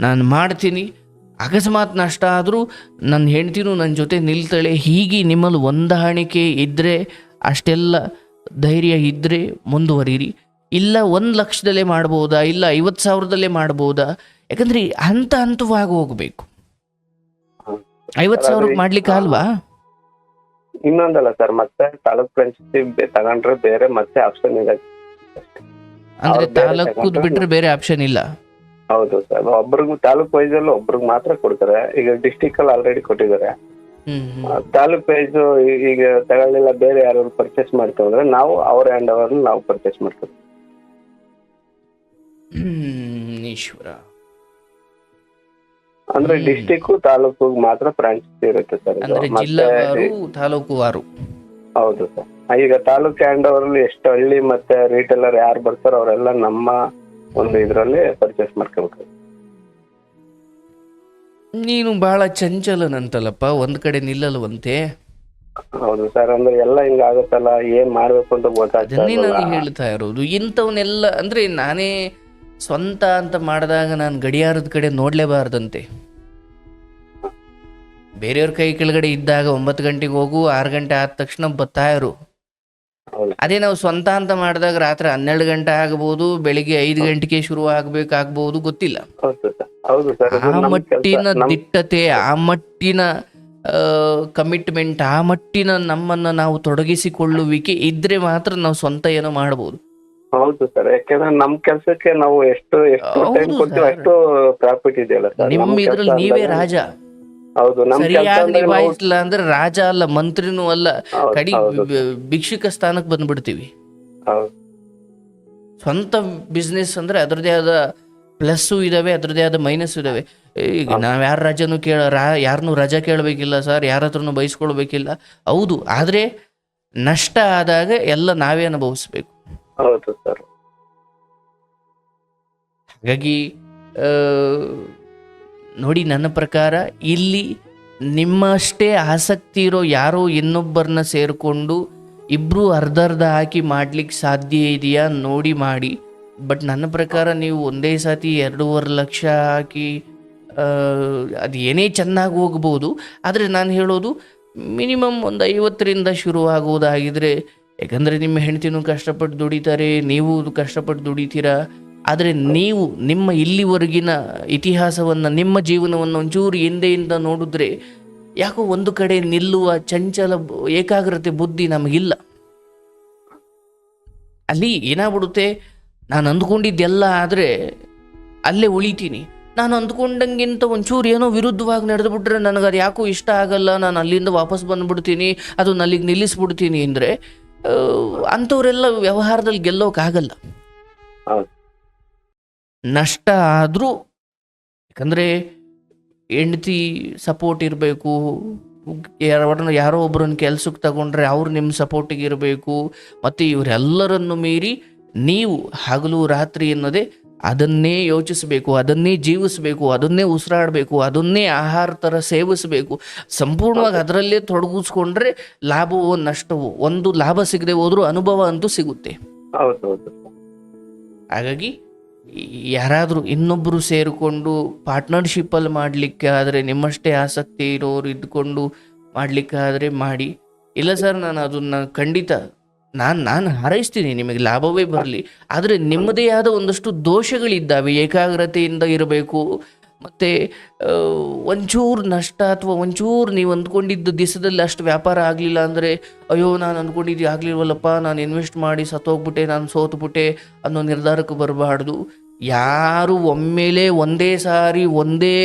ನಾನು ಮಾಡ್ತೀನಿ. ಅಕಸ್ಮಾತ್ ನಷ್ಟ ಆದರೂ ನನ್ನ ಹೆಂಡ್ತಿನೂ ನನ್ನ ಜೊತೆ ನಿಲ್ತಾಳೆ. ಹೀಗೆ ನಿಮ್ಮಲ್ಲಿ ಹೊಂದಾಣಿಕೆ ಇದ್ದರೆ ಅಷ್ಟೆಲ್ಲ ಧೈರ್ಯ ಇದ್ದರೆ ಮುಂದುವರಿರಿ. ಇಲ್ಲ ಒಂದು ಲಕ್ಷದಲ್ಲೇ ಮಾಡ್ಬೋದಾ? ಇಲ್ಲ ಐವತ್ತು ಸಾವಿರದಲ್ಲೇ ಮಾಡ್ಬೋದಾ? ಯಾಕಂದ್ರೆ ಹಂತ ಹಂತವಾಗಿ ಹೋಗಬೇಕು. ಐವತ್ತು ಸಾವಿರಕ್ಕೆ ಮಾಡ್ಲಿಕ್ಕೆ ಅಲ್ವಾ? ಇನ್ನೊಂದಲ್ಲ ಸರ್ ಮತ್ತೆ ತಾಲೂಕ್ ಪಂಚಾಯತಿ ತಗೊಂಡ್ರೆ ಬೇರೆ ಮತ್ತೆ ಆಪ್ಷನ್ ಇಲ್ಲ. ಅಂದ್ರೆ ತಾಲೂಕು ಬಿಟ್ರೆ ಬೇರೆ ಆಪ್ಷನ್ ಇಲ್ಲ. ಹೌದು ಸರ್. ಒಬ್ರಿಗೂ ತಾಲೂಕ್ ವೈಸ್ ಅಲ್ಲಿ ಒಬ್ರಿಗೆ ಮಾತ್ರ ಕೊಡ್ತಾರೆ. ಈಗ ಡಿಸ್ಟಿಕ್ ಅಲ್ಲಿ ಆಲ್ರೆಡಿ ಕೊಟ್ಟಿದ್ದಾರೆ. ತಾಲೂಕ್ ವೈಸ್ ಈಗ ತಗೊಳ್ಳಿಲ್ಲ ಬೇರೆ ಯಾರು ಪರ್ಚೇಸ್ ಮಾಡ್ಕೊಂಡ್ರೆ ನಾವು ಅವ್ರ ಹ್ಯಾಂಡ್ ಓವರ್ ನಾವು ಪರ್ಚೇಸ್ ಮಾಡ್ತೀವಿ. ಈಶ್ವರ. ಅಂದ್ರೆ. ಡಿಸ್ಟಿಕ್ ತಾಲೂಕು ಮಾತ್ರ ಫ್ರಾಂಚೈಸಿ ಇರುತ್ತೆ ಸರ್ ಅಂದ್ರೆ ವಾರು ಹೌದು ಸರ್. ಈಗ ತಾಲೂಕ್ ಹ್ಯಾಂಡ್ ಓವರ್ ಅಲ್ಲಿ ಎಷ್ಟು ಹಳ್ಳಿ ಮತ್ತೆ ರೀಟೇಲರ್ ಯಾರು ಬರ್ತಾರೋ ಅವರೆಲ್ಲ ನಮ್ಮ ಒಂದು ಇದರಲ್ಲಿ ಪರ್ಚೇಸ್ ಮಾಡ್ಕೋಬೇಕು ನೀನು ಬಹಳ ಚಂಚಲನಂತಲ್ಲಪ್ಪ ಒಂದ್ ಕಡೆ ನಿಲ್ಲಲ್ವಂತೆ ಹೌದು ಸರ್ ಅಂದ್ರೆ ಎಲ್ಲ ಹಿಂಗ ಆಗುತ್ತಲ್ಲ ಏನ್ ಮಾಡ್ಬೇಕು ಅಂತ ಗೊತ್ತಾಗ್ತದೆ ಅದನ್ನೇ ನಾನು. ಹೇಳ್ತಾ ಇರೋದು ಇಂಥವನ್ನೆಲ್ಲ ಅಂದ್ರೆ ನಾನೇ ಸ್ವಂತ ಅಂತ ಮಾಡಿದಾಗ ನಾನು ಗಡಿಯಾರದ ಕಡೆ ನೋಡ್ಲೇಬಾರ್ದಂತೆ ಬೇರೆಯವ್ರ ಕೈ ಕೆಳಗಡೆ ಇದ್ದಾಗ ಒಂಬತ್ತು ಗಂಟೆಗೆ ಹೋಗು ಆರು ಗಂಟೆ ಆದ ತಕ್ಷಣ ಹೌದು. ಅದೇ ನಾವು ಸ್ವಂತ ಅಂತ ಮಾಡಿದಾಗ ರಾತ್ರಿ ಹನ್ನೆರಡು ಗಂಟೆ ಆಗಬಹುದು ಬೆಳಿಗ್ಗೆ ಐದು ಗಂಟೆಗೆ ಶುರು ಆಗ್ಬೇಕಾಗ್ಬೋದು ಗೊತ್ತಿಲ್ಲ. ಆ ಮಟ್ಟಿನ ದಿಟ್ಟತೆ ಆ ಮಟ್ಟಿನ ಕಮಿಟ್ಮೆಂಟ್ ಆ ಮಟ್ಟಿನ ನಮ್ಮನ್ನ ನಾವು ತೊಡಗಿಸಿಕೊಳ್ಳುವಿಕೆ ಇದ್ರೆ ಮಾತ್ರ ನಾವು ಸ್ವಂತ ಏನೋ ಮಾಡಬಹುದು ಹೌದು ಸರ್ ಯಾಕಂದ್ರೆ ನಮ್ ಕೆಲಸಕ್ಕೆ ನಾವು ಎಷ್ಟು ಎಷ್ಟು ಟೈಮ್ ಕೊಡ್ತೀವಿ ಅಷ್ಟು ಪ್ರಾಫಿಟ್ ಇದೆಯಲ್ಲ ನಮ್ ಇದ್ರಲ್ಲಿ ನೀವೇ ರಾಜ. ಹೌದು ನಮ್ ಸರಿಯಾಗಿ ಅಂದ್ರೆ ರಾಜ ಅಲ್ಲ ಮಂತ್ರಿನೂ ಅಲ್ಲ ಕಡಿ ಭಿಕ್ಷಿಕ ಸ್ಥಾನಕ್ಕೆ ಬಂದ್ಬಿಡ್ತೀವಿ. ಹೌದು. ಸ್ವಂತ ಬಿಸ್ನೆಸ್ ಅಂದ್ರೆ ಅದರದೇ ಆದ ಪ್ಲಸ್ಸು ಇದಾವೆ ಅದರದೇ ಆದ ಮೈನಸ್ ಇದಾವೆ. ಈಗ ನಾವ್ ಯಾರ ರಜಾನು ಕೇಳ ರಾ ಯಾರನ್ನೂ ರಜಾ ಕೇಳಬೇಕಿಲ್ಲ ಸರ್ ಯಾರ ಹತ್ರನೂ ಬಯಸ್ಕೊಳ್ಬೇಕಿಲ್ಲ. ಹೌದು ಆದ್ರೆ ನಷ್ಟ ಆದಾಗ ಎಲ್ಲ ನಾವೇ ಅನುಭವಿಸ್ಬೇಕು. ಹೌದು ಸರ್. ಹಾಗಾಗಿ ನೋಡಿ ನನ್ನ ಪ್ರಕಾರ ಇಲ್ಲಿ ನಿಮ್ಮಷ್ಟೇ ಆಸಕ್ತಿ ಇರೋ ಯಾರೋ ಇನ್ನೊಬ್ಬರನ್ನ ಸೇರಿಕೊಂಡು ಇಬ್ಬರು ಅರ್ಧ ಅರ್ಧ ಹಾಕಿ ಮಾಡ್ಲಿಕ್ಕೆ ಸಾಧ್ಯ ಇದೆಯಾ ನೋಡಿ ಮಾಡಿ. ಬಟ್ ನನ್ನ ಪ್ರಕಾರ ನೀವು ಒಂದೇ ಸತಿ ಎರಡೂವರೆ ಲಕ್ಷ ಹಾಕಿ ಅದು ಏನೇ ಚೆನ್ನಾಗಿ ಹೋಗ್ಬೋದು. ಆದರೆ ನಾನು ಹೇಳೋದು ಮಿನಿಮಮ್ ಒಂದು ಐವತ್ತರಿಂದ ಶುರುವಾಗುವುದಾಗಿದ್ದರೆ ಯಾಕಂದರೆ ನಿಮ್ಮ ಹೆಂಡತಿನೂ ಕಷ್ಟಪಟ್ಟು ದುಡಿತಾರೆ, ನೀವು ಕಷ್ಟಪಟ್ಟು ದುಡಿತೀರಾ ಆದರೆ ನೀವು ನಿಮ್ಮ ಇಲ್ಲಿವರೆಗಿನ ಇತಿಹಾಸವನ್ನು, ನಿಮ್ಮ ಜೀವನವನ್ನು ಒಂಚೂರು ಹಿಂದೆಯಿಂದ ನೋಡಿದ್ರೆ ಯಾಕೋ ಒಂದು ಕಡೆ ನಿಲ್ಲುವ ಚಂಚಲ ಏಕಾಗ್ರತೆ ಬುದ್ಧಿ ನಮಗಿಲ್ಲ. ಅಲ್ಲಿ ಏನಾಗ್ಬಿಡುತ್ತೆ? ನಾನು ಅಂದ್ಕೊಂಡಿದ್ದೆಲ್ಲ ಆದರೆ ಅಲ್ಲೇ ಉಳಿತೀನಿ. ನಾನು ಅಂದ್ಕೊಂಡಂಗಿಂತ ಒಂಚೂರು ಏನೋ ವಿರುದ್ಧವಾಗಿ ನಡೆದುಬಿಟ್ರೆ ನನಗೆ ಅದು ಯಾಕೋ ಇಷ್ಟ ಆಗಲ್ಲ, ನಾನು ಅಲ್ಲಿಂದ ವಾಪಸ್ ಬಂದುಬಿಡ್ತೀನಿ, ಅದು ಅಲ್ಲಿಗೆ ನಿಲ್ಲಿಸ್ಬಿಡ್ತೀನಿ ಅಂದರೆ ಅಂಥವರೆಲ್ಲ ವ್ಯವಹಾರದಲ್ಲಿ ಗೆಲ್ಲೋಕ್ಕಾಗಲ್ಲ ನಷ್ಟ ಆದರೂ ಯಾಕಂದರೆ ಹೆಂಡತಿ ಸಪೋರ್ಟ್ ಇರಬೇಕು ಯಾರನ್ನ ಯಾರೋ ಒಬ್ಬರನ್ನ ಕೆಲ್ಸಕ್ಕೆ ತಗೊಂಡ್ರೆ ಅವ್ರು ನಿಮ್ಮ ಸಪೋರ್ಟಿಗೆ ಇರಬೇಕು ಮತ್ತು ಇವರೆಲ್ಲರನ್ನು ಮೀರಿ ನೀವು ಹಗಲು ರಾತ್ರಿ ಎನ್ನೋದೇ ಅದನ್ನೇ ಯೋಚಿಸಬೇಕು ಅದನ್ನೇ ಜೀವಿಸಬೇಕು ಅದನ್ನೇ ಉಸಿರಾಡಬೇಕು ಅದನ್ನೇ ಆಹಾರ ಥರ ಸೇವಿಸಬೇಕು. ಸಂಪೂರ್ಣವಾಗಿ ಅದರಲ್ಲೇ ತೊಡಗಿಸ್ಕೊಂಡ್ರೆ ಲಾಭವೋ ನಷ್ಟವೋ ಒಂದು ಲಾಭ ಸಿಗದೆ ಹೋದರೂ ಅನುಭವ ಅಂತೂ ಸಿಗುತ್ತೆ. ಹಾಗಾಗಿ ಯಾರಾದರೂ ಇನ್ನೊಬ್ಬರು ಸೇರಿಕೊಂಡು ಪಾರ್ಟ್ನರ್ಶಿಪ್ಪಲ್ಲಿ ಮಾಡಲಿಕ್ಕೆ ಆದರೆ ನಿಮ್ಮಷ್ಟೇ ಆಸಕ್ತಿ ಇರೋರು ಇದ್ಕೊಂಡು ಮಾಡಲಿಕ್ಕಾದರೆ ಮಾಡಿ. ಇಲ್ಲ ಸರ್ ನಾನು ಅದನ್ನು ಖಂಡಿತ ನಾನು ನಾನು ಹಾರೈಸ್ತೀನಿ, ನಿಮಗೆ ಲಾಭವೇ ಬರಲಿ. ಆದರೆ ನಿಮ್ಮದೇ ಆದ ಒಂದಷ್ಟು ದೋಷಗಳಿದ್ದಾವೆ, ಏಕಾಗ್ರತೆಯಿಂದ ಇರಬೇಕು ಮತ್ತು ಒಂಚೂರು ನಷ್ಟ ಅಥವಾ ಒಂಚೂರು ನೀವು ಅಂದ್ಕೊಂಡಿದ್ದ ದಿವಸದಲ್ಲಿ ಅಷ್ಟು ವ್ಯಾಪಾರ ಆಗಲಿಲ್ಲ ಅಂದರೆ, ಅಯ್ಯೋ, ನಾನು ಅಂದ್ಕೊಂಡಿದ್ದು ಆಗಲಿಲ್ವಲ್ಲಪ್ಪ, ನಾನು ಇನ್ವೆಸ್ಟ್ ಮಾಡಿ ಸತ್ತೋಗ್ಬಿಟ್ಟೆ, ನಾನು ಸೋತ್ಬಿಟ್ಟೆ ಅನ್ನೋ ನಿರ್ಧಾರಕ್ಕೆ ಬರಬಾರ್ದು. ಯಾರು ಒಮ್ಮೆಲೆ ಒಂದೇ ಸಾರಿ ಒಂದೇ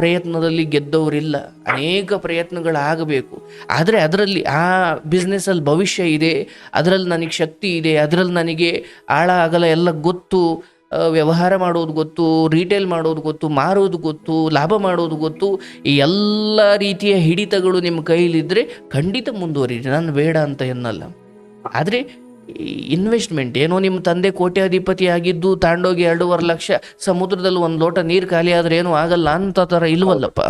ಪ್ರಯತ್ನದಲ್ಲಿ ಗೆದ್ದವರಿಲ್ಲ. ಅನೇಕ ಪ್ರಯತ್ನಗಳಾಗಬೇಕು. ಆದರೆ ಅದರಲ್ಲಿ ಆ ಬಿಸ್ನೆಸ್ಸಲ್ಲಿ ಭವಿಷ್ಯ ಇದೆ, ಅದರಲ್ಲಿ ನನಗೆ ಶಕ್ತಿ ಇದೆ, ಅದರಲ್ಲಿ ನನಗೆ ಆಳ ಆಗಲ್ಲ ಎಲ್ಲ ಗೊತ್ತು ವ್ಯವಹಾರ ಮಾಡೋದು ಗೊತ್ತು ರೀಟೇಲ್ ಮಾಡೋದು ಗೊತ್ತು, ಮಾರೋದು ಗೊತ್ತು, ಲಾಭ ಮಾಡೋದು ಗೊತ್ತು, ಈ ಎಲ್ಲ ರೀತಿಯ ಹಿಡಿತಗಳು ನಿಮ್ಮ ಕೈಲಿದ್ದರೆ ಖಂಡಿತ ಮುಂದುವರಿಯಿರಿ ನಾನು ಬೇಡ ಅಂತ ಎನ್ನಲ್ಲ. ಆದರೆ ಇನ್ವೆಸ್ಟ್ಮೆಂಟ್ ಏನೋ ನಿಮ್ಮ ತಂದೆ ಕೋಟ್ಯಾಧಿಪತಿ ಆಗಿದ್ದು ತಾಂಡೋಗಿ ಎರಡೂವರೆ ಲಕ್ಷ, ಸಮುದ್ರದಲ್ಲಿ ಒಂದು ಲೋಟ ನೀರು ಖಾಲಿ ಆದರೆ ಏನೂ ಆಗಲ್ಲ ಅಂತ ಥರ ಇಲ್ವಲ್ಲಪ್ಪ?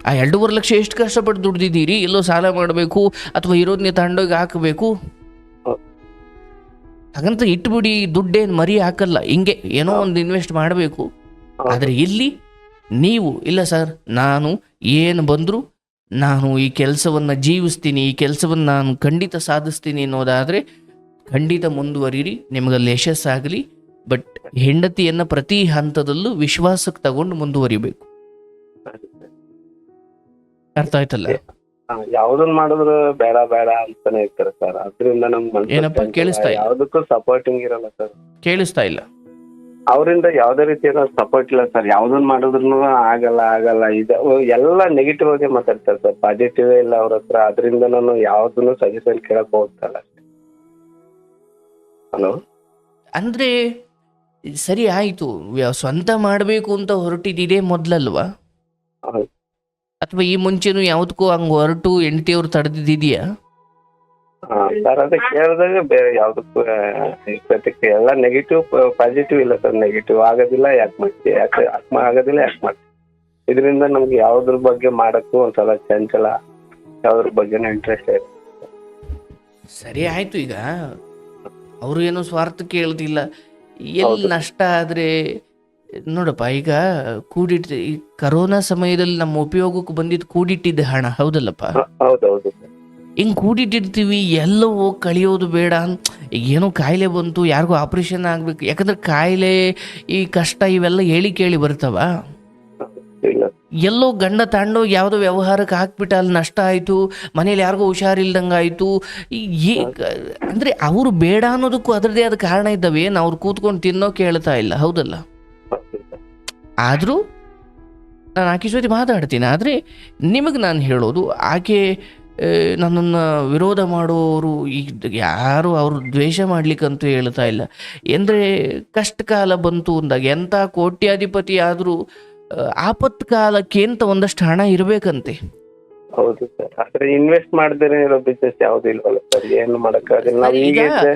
ಆ ಎರಡೂವರೆ ಲಕ್ಷ ಎಷ್ಟು ಕಷ್ಟಪಟ್ಟು ದುಡ್ದಿದ್ದೀರಿ? ಎಲ್ಲೋ ಸಾಲ ಮಾಡಬೇಕು, ಅಥವಾ ಇರೋದನ್ನೇ ತಾಂಡೋಗಿ ಹಾಕಬೇಕು. ಹಾಗಂತ ಇಟ್ಬಿಡಿ ದುಡ್ಡೇನು ಮರಿ ಹಾಕಲ್ಲ. ಹಿಂಗೆ ಏನೋ ಒಂದು ಇನ್ವೆಸ್ಟ್ ಮಾಡಬೇಕು. ಆದರೆ ಇಲ್ಲಿ ನೀವು ಇಲ್ಲ ಸರ್ ನಾನು ಏನು ಬಂದರೂ ನಾನು ಈ ಕೆಲಸವನ್ನು ಜೀವಿಸ್ತೀನಿ ಈ ಕೆಲಸವನ್ನು ನಾನು ಖಂಡಿತ ಸಾಧಿಸ್ತೀನಿ ಅನ್ನೋದಾದರೆ ಖಂಡಿತ ಮುಂದುವರಿರಿ ನಿಮಗಲ್ಲಿ ಯಶಸ್ಸಾಗಲಿ ಬಟ್ ಹೆಂಡತಿಯನ್ನು ಪ್ರತಿ ಹಂತದಲ್ಲೂ ವಿಶ್ವಾಸಕ್ಕೆ ತಗೊಂಡು ಮುಂದುವರಿಬೇಕು. ಅರ್ಥ ಆಯ್ತಲ್ಲ? ಆ, ಯಾವ್ದನ್ ಮಾಡಿದ್ರು ಬೇಡ ಬೇಡ ಅಂತಾನೆ ಇರ್ತಾರೆ ಸರ್ ಅದ್ರಿಂದ ನಮ್ಗೆ ಏನಪ್ಪ, ಕೇಳಿಸ್ತಾ ಇಲ್ಲ. ಯಾವ್ದಕ್ಕೂ ಸಪೋರ್ಟಿಂಗ್ ಇರಲ್ಲ ಸರ್ ಕೇಳಿಸ್ತಾ ಇಲ್ಲ. ಅವರಿಂದ ಯಾವ್ದೇ ರೀತಿಯಾದ ಸಪೋರ್ಟ್ ಇಲ್ಲ ಸರ್ ಯಾವ್ದನ್ ಮಾಡಿದ್ರು ಆಗಲ್ಲ ಆಗಲ್ಲ. ಇದು ಎಲ್ಲ ನೆಗೆಟಿವ್ ಆಗಿ ಮಾತಾಡ್ತಾರೆ ಸರ್ ಪಾಸಿಟಿವ್ ಇಲ್ಲ ಅವ್ರ ಹತ್ರ. ಅದರಿಂದ ನಾನು ಯಾವ್ದನ್ನು ಸಜೆಷನ್ ಕೇಳಕ್ ಹೋಗ್ತಲ್ಲ ಹಲೋ ಅಂದ್ರೆ ಸರಿ ಆಯ್ತು. ಸ್ವಂತ ಮಾಡಬೇಕು ಅಂತ ಹೊರಟಿದ್ದಿದೆ ಮೊದ್ಲಲ್ವಾ? ಹೌದು. ಅಥವಾ ಈ ಮುಂಚೆನೂ ಯಾವುದಕ್ಕೂ ಹಂಗ ಹೊರಟು ಹೆಂಡತಿಯವ್ರು ತಡೆದಿದೆಯಾ ಸರ್ ಅದೇ ಕೇಳಿದಾಗ ಬೇರೆ ಯಾವ್ದಕ್ಕೂ ಪ್ರತಿಕ್ರಿಯೆ ಎಲ್ಲ ನೆಗೆಟಿವ್ ಪಾಸಿಟಿವ್ ಇಲ್ಲ ಸರ್ ನೆಗೆಟಿವ್ ಆಗೋದಿಲ್ಲ ಯಾಕೆ ಮಾಡ್ತೀವಿ ಯಾಕೆ ಆತ್ಮ ಆಗೋದಿಲ್ಲ ಯಾಕೆ ಮಾಡ್ತೀವಿ ಇದರಿಂದ ನಮ್ಗೆ ಯಾವ್ದ್ರ ಬಗ್ಗೆ ಮಾಡಕ್ಕೂ ಒಂದ್ಸಲ ಚಂಚಲ ಯಾವ್ದ್ರ ಬಗ್ಗೆನೂ ಇಂಟ್ರೆಸ್ಟ್ ಇದೆ ಸರಿ ಆಯ್ತು ಈಗ. ಅವರು ಏನು ಸ್ವಾರ್ಥ ಕೇಳುದಿಲ್ಲ. ಎಲ್ಲಿ ನಷ್ಟ ಆದರೆ ನೋಡಪ್ಪ ಈಗ ಕೂಡಿಟ್ ಈ ಕರೋನಾ ಸಮಯದಲ್ಲಿ ನಮ್ಮ ಉಪಯೋಗಕ್ಕೆ ಬಂದಿದ್ದು ಕೂಡಿಟ್ಟಿದ್ದ ಹಣ ಹೌದಲ್ಲಪ್ಪ? ಹಿಂಗ್ ಹೌದೌದು. ಹಿಂಗ್ ಕೂಡಿಟ್ಟಿರ್ತೀವಿ ಎಲ್ಲೋ ಹೋಗಿ ಕಳಿಯೋದು ಬೇಡ ಈಗ ಏನೋ ಕಾಯಿಲೆ ಬಂತು ಯಾರಿಗೂ ಆಪರೇಷನ್ ಆಗ್ಬೇಕು ಯಾಕಂದ್ರೆ ಕಾಯಿಲೆ ಈ ಕಷ್ಟ ಇವೆಲ್ಲ ಹೇಳಿ ಕೇಳಿ ಬರ್ತಾವ. ಎಲ್ಲೋ ಗಂಡ ತಾಂಡೋ ಯಾವುದೋ ವ್ಯವಹಾರಕ್ಕೆ ಹಾಕ್ಬಿಟ್ಟ ಅಲ್ಲಿ ನಷ್ಟ ಆಯಿತು ಮನೇಲಿ ಯಾರಿಗೋ ಹುಷಾರಿಲ್ದಂಗೆ ಆಯಿತು ಅಂದರೆ ಅವರು ಬೇಡ ಅನ್ನೋದಕ್ಕೂ ಅದರದೇ ಆದ ಕಾರಣ ಇದ್ದಾವೆ ಏನು ಅವ್ರು ಕೂತ್ಕೊಂಡು ತಿನ್ನೋ ಕೇಳ್ತಾ ಇಲ್ಲ ಹೌದಲ್ಲ. ಆದರೂ ನಾನು ಆಕೆ ಜೊತೆ ಮಾತಾಡ್ತೀನಿ. ಆದರೆ ನಿಮಗೆ ನಾನು ಹೇಳೋದು, ಆಕೆ ನನ್ನನ್ನು ವಿರೋಧ ಮಾಡುವವರು ಈಗ ಯಾರು ಅವರು ದ್ವೇಷ ಮಾಡಲಿಕ್ಕಂತೂ ಹೇಳ್ತಾ ಇಲ್ಲ. ಎಂದರೆ ಕಷ್ಟ ಕಾಲ ಬಂತು ಅಂದಾಗ ಎಂಥ ಕೋಟ್ಯಾಧಿಪತಿ ಆದರೂ ಆಪತ್ಕಾಲಕ್ಕೆ ಅಂತ ಒಂದಷ್ಟು ಹಣ ಇರಬೇಕಂತೆ. ಹೌದು ಸರ್ ಆದ್ರೆ ಇನ್ವೆಸ್ಟ್ ಮಾಡದೇ ಇರೋ ಬಿಸ್ನೆಸ್ ಯಾವ್ದು ಇಲ್ವಲ್ಲ ಸರ್ ಏನು ಮಾಡಕ್ಕಾಗಲ್ಲ ನಾವು ಈಗ ದಿನನಿತ್ಯ-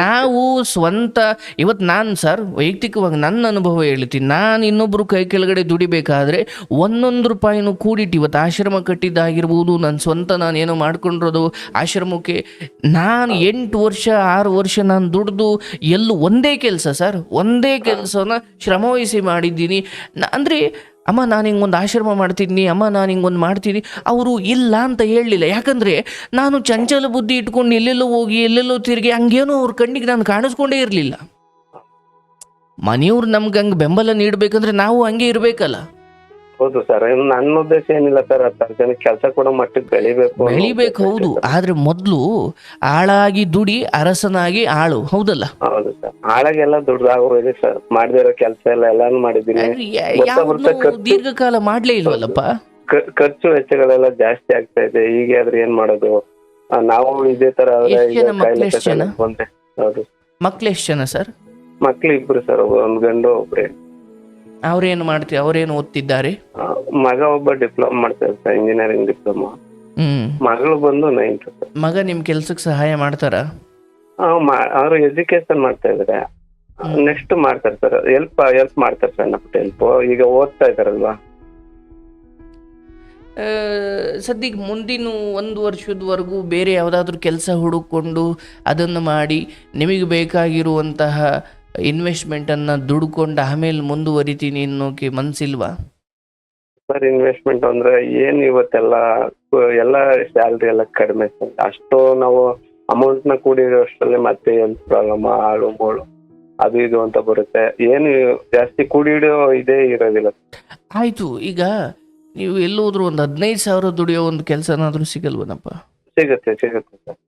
ನಾವು ಸ್ವಂತ ಇವತ್ತು ನಾನು ಸರ್ ವೈಯಕ್ತಿಕವಾಗಿ ನನ್ನ ಅನುಭವ ಹೇಳ್ತೀನಿ. ನಾನು ಇನ್ನೊಬ್ರು ಕೈ ಕೆಳಗಡೆ ದುಡಿಬೇಕಾದ್ರೆ ಒಂದೊಂದು ರೂಪಾಯಿನೂ ಕೂಡಿಟ್ಟು ಇವತ್ತು ಆಶ್ರಮ ಕಟ್ಟಿದ್ದಾಗಿರ್ಬೋದು ನನ್ನ ಸ್ವಂತ ನಾನು ಏನೋ ಮಾಡ್ಕೊಂಡಿರೋದು ಆಶ್ರಮಕ್ಕೆ. ನಾನು ಎಂಟು ವರ್ಷ ಆರು ವರ್ಷ ನಾನು ದುಡ್ದು ಎಲ್ಲೂ ಒಂದೇ ಕೆಲಸ ಸರ್ ಒಂದೇ ಕೆಲಸನ ಶ್ರಮವಹಿಸಿ ಮಾಡಿದ್ದೀನಿ. ಅಂದರೆ ಅಮ್ಮ, ನಾನು ಹಿಂಗೊಂದು ಆಶ್ರಮ ಮಾಡ್ತಿದ್ದೀನಿ ಅಮ್ಮ, ನಾನು ಹಿಂಗೊಂದು ಮಾಡ್ತೀನಿ. ಅವರು ಇಲ್ಲ ಅಂತ ಹೇಳಲಿಲ್ಲ. ಯಾಕಂದರೆ ನಾನು ಚಂಚಲ ಬುದ್ಧಿ ಇಟ್ಕೊಂಡು ಎಲ್ಲೆಲ್ಲೋ ಹೋಗಿ, ಎಲ್ಲೆಲ್ಲೋ ತಿರುಗಿ ಹಂಗೇನೋ ಅವ್ರ ಕಣ್ಣಿಗೆ ನಾನು ಕಾಣಿಸ್ಕೊಂಡೇ ಇರಲಿಲ್ಲ. ಮನೆಯವ್ರು ನಮ್ಗೆ ಹಂಗೆ ಬೆಂಬಲ ನೀಡಬೇಕಂದ್ರೆ ನಾವು ಹಂಗೆ ಇರಬೇಕಲ್ಲ. ಹೌದು ಸರ್ ನನ್ನ ಉದ್ದೇಶ ಏನಿಲ್ಲ ಸರ್ ಹತ್ತು ಜನ ಕೆಲಸ ಕೊಡೋ ಮಟ್ಟಕ್ಕೆ ಬೆಳಿಬೇಕು ಬೆಳಿಬೇಕು ಹೌದು. ಆದ್ರೆ ಮೊದ್ಲು ಆಳಾಗಿ ದುಡಿ ಅರಸನಾಗಿ ಆಳು ಹೌದಲ್ಲ? ಹೌದು ಸರ್ ಆಳಾಗೆಲ್ಲ ದುಡ್ದಾಗೋಗಿದೆ ಸರ್ ಮಾಡದಿರೋ ಕೆಲಸ ಎಲ್ಲ ಎಲ್ಲಾನು ಮಾಡಿದೀನಿ ಯಾವ್ದನ್ನೂ ದೀರ್ಘಕಾಲ ಮಾಡ್ಲೇ ಇಲ್ವಲ್ಲಪ್ಪ? ಖರ್ಚು ವೆಚ್ಚಗಳೆಲ್ಲ ಜಾಸ್ತಿ ಆಗ್ತಾ ಇದೆ. ಈಗ ಆದ್ರೆ ಏನ್ ಮಾಡೋದು? ನಾವು ಇದೇ ತರ ಮಕ್ಳು ಎಷ್ಟು ಜನ? ಸರ್ ಮಕ್ಳು ಇಬ್ರು ಸರ್ ಒಂದ್ ಗಂಡು ಒಬ್ರೆ ಅವ್ರೇನು ಮಾಡ್ತೀವಿ ಅವ್ರೇನು ಓದ್ತಿದ್ದಾರೆ? ಮಗ ಒಬ್ಬ ಡಿಪ್ಲೊಮಾ ಮಾಡ್ತಾ ಸರ್ ಇಂಜಿನಿಯರಿಂಗ್ ಡಿಪ್ಲೊಮಾ. ಹ್ಮ್. ಮಗಳು ಬಂದು ನೈನ್ತ್ ಮಗ ನಿಮ್ ಕೆಲ್ಸಕ್ಕೆ ಸಹಾಯ ಮಾಡ್ತಾರ? ಅವರು ಎಜುಕೇಶನ್ ಮಾಡ್ತಾ ಇದಾರೆ. ನೆಕ್ಸ್ಟ್ ಮಾಡ್ತಾರೆ ಸರ್ ಹೆಲ್ಪ್ ಹೆಲ್ಪ್ ಮಾಡ್ತಾರೆ ಸಣ್ಣ ಪುಟ್ಟ ಹೆಲ್ಪ್ ಈಗ ಓದ್ತಾ ಇದಾರಲ್ವಾ? ಸದ್ಯಕ್ಕೆ ಮುಂದಿನ ಒಂದು ವರ್ಷದವರೆಗೂ ಬೇರೆ ಯಾವುದಾದ್ರೂ ಕೆಲಸ ಹುಡುಕೊಂಡು ಅದನ್ನು ಮಾಡಿ ನಿಮಗೆ ಬೇಕಾಗಿರುವಂತಹ ಇನ್ವೆಸ್ಟ್ಮೆಂಟನ್ನು ದುಡ್ಕೊಂಡು ಆಮೇಲೆ ಮುಂದುವರಿತೀನಿ ಅನ್ನೋಕೆ ಮನಸ್ಸಿಲ್ವಾ ಸರ್ ಇನ್ವೆಸ್ಟ್ಮೆಂಟ್ ಅಂದ್ರೆ ಏನ್ ಇವತ್ತೆಲ್ಲ ಎಲ್ಲ ಸ್ಯಾಲ್ರಿ ಎಲ್ಲ ಕಡಿಮೆ ಸರ್. ಅಷ್ಟು ನಾವು ಅಮೌಂಟ್ನ ಕೂಡಿರೋಷ್ಟರಲ್ಲಿ ಮತ್ತೆ ಏನ್ ಪ್ರಾಬ್ಲಮ್ ಆಳು ಮೂಳು ಅದು ಇದು ಅಂತ ಬರುತ್ತೆ. ಏನು ಜಾಸ್ತಿ ಕೂಡಿಡೋ ಇದೇ ಇರೋದಿಲ್ಲ ಆಯ್ತು ಈಗ ನೀವು ಎಲ್ಲೋದ್ರೂ ಒಂದು ಹದಿನೈದು ಸಾವಿರ ದುಡಿಯೋ ಒಂದು ಕೆಲಸನಾದ್ರೂ ಸಿಗಲ್ವನಪ್ಪ? ಸಿಗುತ್ತೆ ಸಿಗುತ್ತೆ ಸರ್.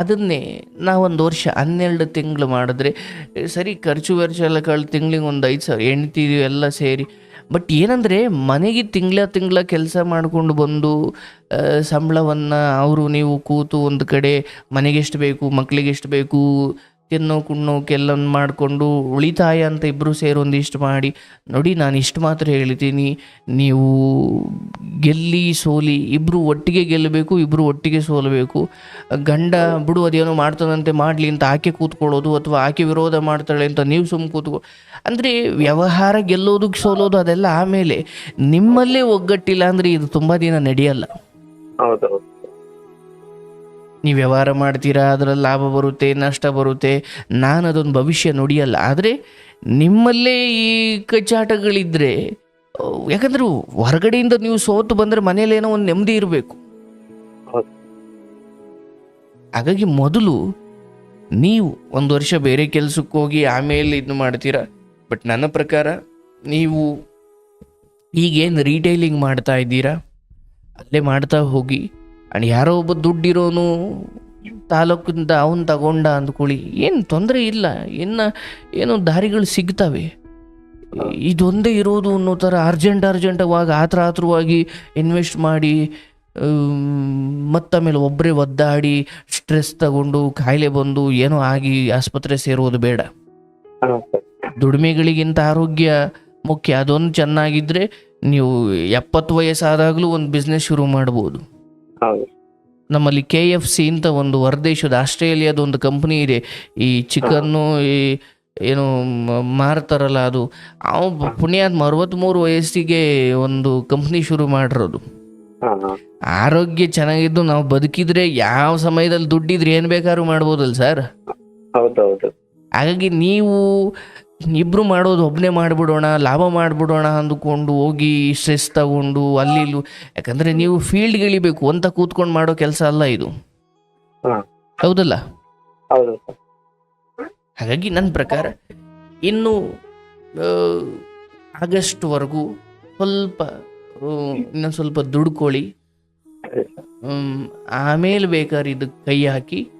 ಅದನ್ನೇ ನಾವೊಂದು ವರ್ಷ ಹನ್ನೆರಡು ತಿಂಗಳು ಮಾಡಿದ್ರೆ ಸರಿ ಖರ್ಚು ವೆರ್ಚು ಎಲ್ಲ ಕಳೆದು ತಿಂಗಳಿಗೆ ಒಂದು ಐದು ಸಾವಿರ ಎಣ್ತೀವಿ ಎಲ್ಲ ಸೇರಿ. ಬಟ್ ಏನಂದರೆ ಮನೆಗೆ ತಿಂಗಳ ತಿಂಗಳ ಕೆಲಸ ಮಾಡಿಕೊಂಡು ಬಂದು ಸಂಬಳವನ್ನು ಅವರು ನೀವು ಕೂತು ಒಂದು ಕಡೆ ಮನೆಗೆಷ್ಟು ಬೇಕು ಮಕ್ಕಳಿಗೆಷ್ಟು ಬೇಕು ತಿನ್ನೋ ಕೆಲ್ಲನ್ನು ಮಾಡಿಕೊಂಡು ಉಳಿತಾಯ ಅಂತ ಇಬ್ಬರು ಸೇರಿ ಒಂದಿಷ್ಟು ಮಾಡಿ, ನೋಡಿ, ನಾನು ಇಷ್ಟು ಮಾತ್ರ ಹೇಳ್ತೀನಿ ನೀವು ಗೆಲ್ಲಿ, ಸೋಲಿ ಇಬ್ಬರು ಒಟ್ಟಿಗೆ ಗೆಲ್ಲಬೇಕು ಇಬ್ಬರು ಒಟ್ಟಿಗೆ ಸೋಲಬೇಕು. ಗಂಡ ಬಿಡು, ಅದೇನೋ ಮಾಡ್ತದಂತೆ ಮಾಡಲಿ ಅಂತ ಆಕೆ ಕೂತ್ಕೊಳ್ಳೋದು ಅಥವಾ ಆಕೆ ವಿರೋಧ ಮಾಡ್ತಾಳೆ ಅಂತ ನೀವು ಸುಮ್ಮ ಕೂತ್ಕೊ ಅಂದರೆ ವ್ಯವಹಾರ ಗೆಲ್ಲೋದಕ್ಕೆ ಸೋಲೋದು ಅದೆಲ್ಲ ಆಮೇಲೆ ನಿಮ್ಮಲ್ಲೇ ಒಗ್ಗಟ್ಟಿಲ್ಲ ಅಂದರೆ ಇದು ತುಂಬ ದಿನ ನಡೆಯಲ್ಲ. ಹೌದೌದು. ನೀವು ವ್ಯವಹಾರ ಮಾಡ್ತೀರಾ, ಅದರಲ್ಲಿ ಲಾಭ ಬರುತ್ತೆ, ನಷ್ಟ ಬರುತ್ತೆ, ನಾನು ಅದೊಂದು ಭವಿಷ್ಯ ನುಡಿಯಲ್ಲ. ಆದರೆ ನಿಮ್ಮಲ್ಲೇ ಈ ಕಚ್ಚಾಟಗಳಿದ್ದರೆ ಯಾಕಂದ್ರೆ ಹೊರಗಡೆಯಿಂದ ನೀವು ಸೋತು ಬಂದರೆ ಮನೇಲಿ ಏನೋ ಒಂದು ನೆಮ್ಮದಿ ಇರಬೇಕು. ಹಾಗಾಗಿ ಮೊದಲು ನೀವು ಒಂದು ವರ್ಷ ಬೇರೆ ಕೆಲಸಕ್ಕೆ ಹೋಗಿ ಆಮೇಲೆ ಇದು ಮಾಡ್ತೀರಾ? ಬಟ್ ನನ್ನ ಪ್ರಕಾರ ನೀವು ಈಗೇನು ರೀಟೈಲಿಂಗ್ ಮಾಡ್ತಾ ಇದ್ದೀರಾ? ಅಲ್ಲೇ ಮಾಡ್ತಾ ಹೋಗಿ ಅಂಡ್ ಯಾರೋ ಒಬ್ಬ ದುಡ್ಡಿರೋನು ತಾಲೂಕಿಂದ ಅವನು ತಗೊಂಡ ಅಂದ್ಕೊಳ್ಳಿ. ಏನು ತೊಂದರೆ ಇಲ್ಲ. ಇನ್ನು ಏನೋ ದಾರಿಗಳು ಸಿಗ್ತವೆ. ಇದೊಂದೇ ಇರೋದು ಅನ್ನೋ ಥರ ಅರ್ಜೆಂಟ್ ಅರ್ಜೆಂಟವಾಗಿ ಆತರ ಆತ್ರವಾಗಿ ಇನ್ವೆಸ್ಟ್ ಮಾಡಿ ಮತ್ತಾಮೇಲೆ ಒಬ್ಬರೇ ಒದ್ದಾಡಿ ಸ್ಟ್ರೆಸ್ ತಗೊಂಡು ಕಾಯಿಲೆ ಬಂದು ಏನೋ ಆಗಿ ಆಸ್ಪತ್ರೆ ಸೇರೋದು ಬೇಡ. ದುಡಿಮೆಗಳಿಗಿಂತ ಆರೋಗ್ಯ ಮುಖ್ಯ. ಅದೊಂದು ಚೆನ್ನಾಗಿದ್ದರೆ ನೀವು ಎಪ್ಪತ್ತು ವಯಸ್ಸಾದಾಗಲೂ ಒಂದು ಬಿಸ್ನೆಸ್ ಶುರು ಮಾಡ್ಬೋದು. ಹೌದು. ನಮ್ಮಲ್ಲಿ ಕೆ ಎಫ್ ಸಿ ಅಂತ ಒಂದು ಹೊರದೇಶದ ಆಸ್ಟ್ರೇಲಿಯಾದ ಒಂದು ಕಂಪ್ನಿ ಇದೆ. ಈ ಚಿಕನ್ನು ಈ ಏನು ಮ- ಮಾರ್ತಾರಲ್ಲ ಅದು. ಅವ ಪುಣ್ಯಾತ್ಮ ಅರವತ್ತ್ಮೂರು ವಯಸ್ಸಿಗೆ ಒಂದು ಕಂಪ್ನಿ ಶುರು ಮಾಡಿರೋದು. ಹಾ ಹಾ ಆರೋಗ್ಯ ಚೆನ್ನಾಗಿದ್ದು ನಾವು ಬದುಕಿದ್ರೆ ಯಾವ ಸಮಯದಲ್ಲಿ ದುಡ್ಡಿದ್ರೆ ಏನು ಬೇಕಾದ್ರೂ ಮಾಡ್ಬೋದಲ್ಲ ಸರ್? ಹೌದೌದು. ಹಾಗಾಗಿ ನೀವು ಇಬ್ರು ಮಾಡೋದು ಒಬ್ಬನೇ ಮಾಡಿಬಿಡೋಣ ಲಾಭ ಮಾಡಿಬಿಡೋಣ ಅಂದುಕೊಂಡು ಹೋಗಿ ಸ್ಟ್ರೆಸ್ ತಗೊಂಡು ಅಲ್ಲಿ ಯಾಕಂದ್ರೆ ನೀವು ಫೀಲ್ಡ್ ಇಳಿಬೇಕು ಅಂತ ಕೂತ್ಕೊಂಡು ಮಾಡೋ ಕೆಲಸ ಅಲ್ಲ ಇದು. ಹೌದಲ್ಲ? ಹಾಗಾಗಿ ನನ್ನ ಪ್ರಕಾರ ಇನ್ನು ಆಗಸ್ಟ್ ಆಗಸ್ಟ್ವರೆಗೂ ಸ್ವಲ್ಪ ಇನ್ನೊಂದು ಸ್ವಲ್ಪ ದುಡ್ಕೊಳ್ಳಿ ಆಮೇಲೆ ಬೇಕಾದ್ರೆ ಇದಕ್ಕೆ ಕೈ ಹಾಕಿ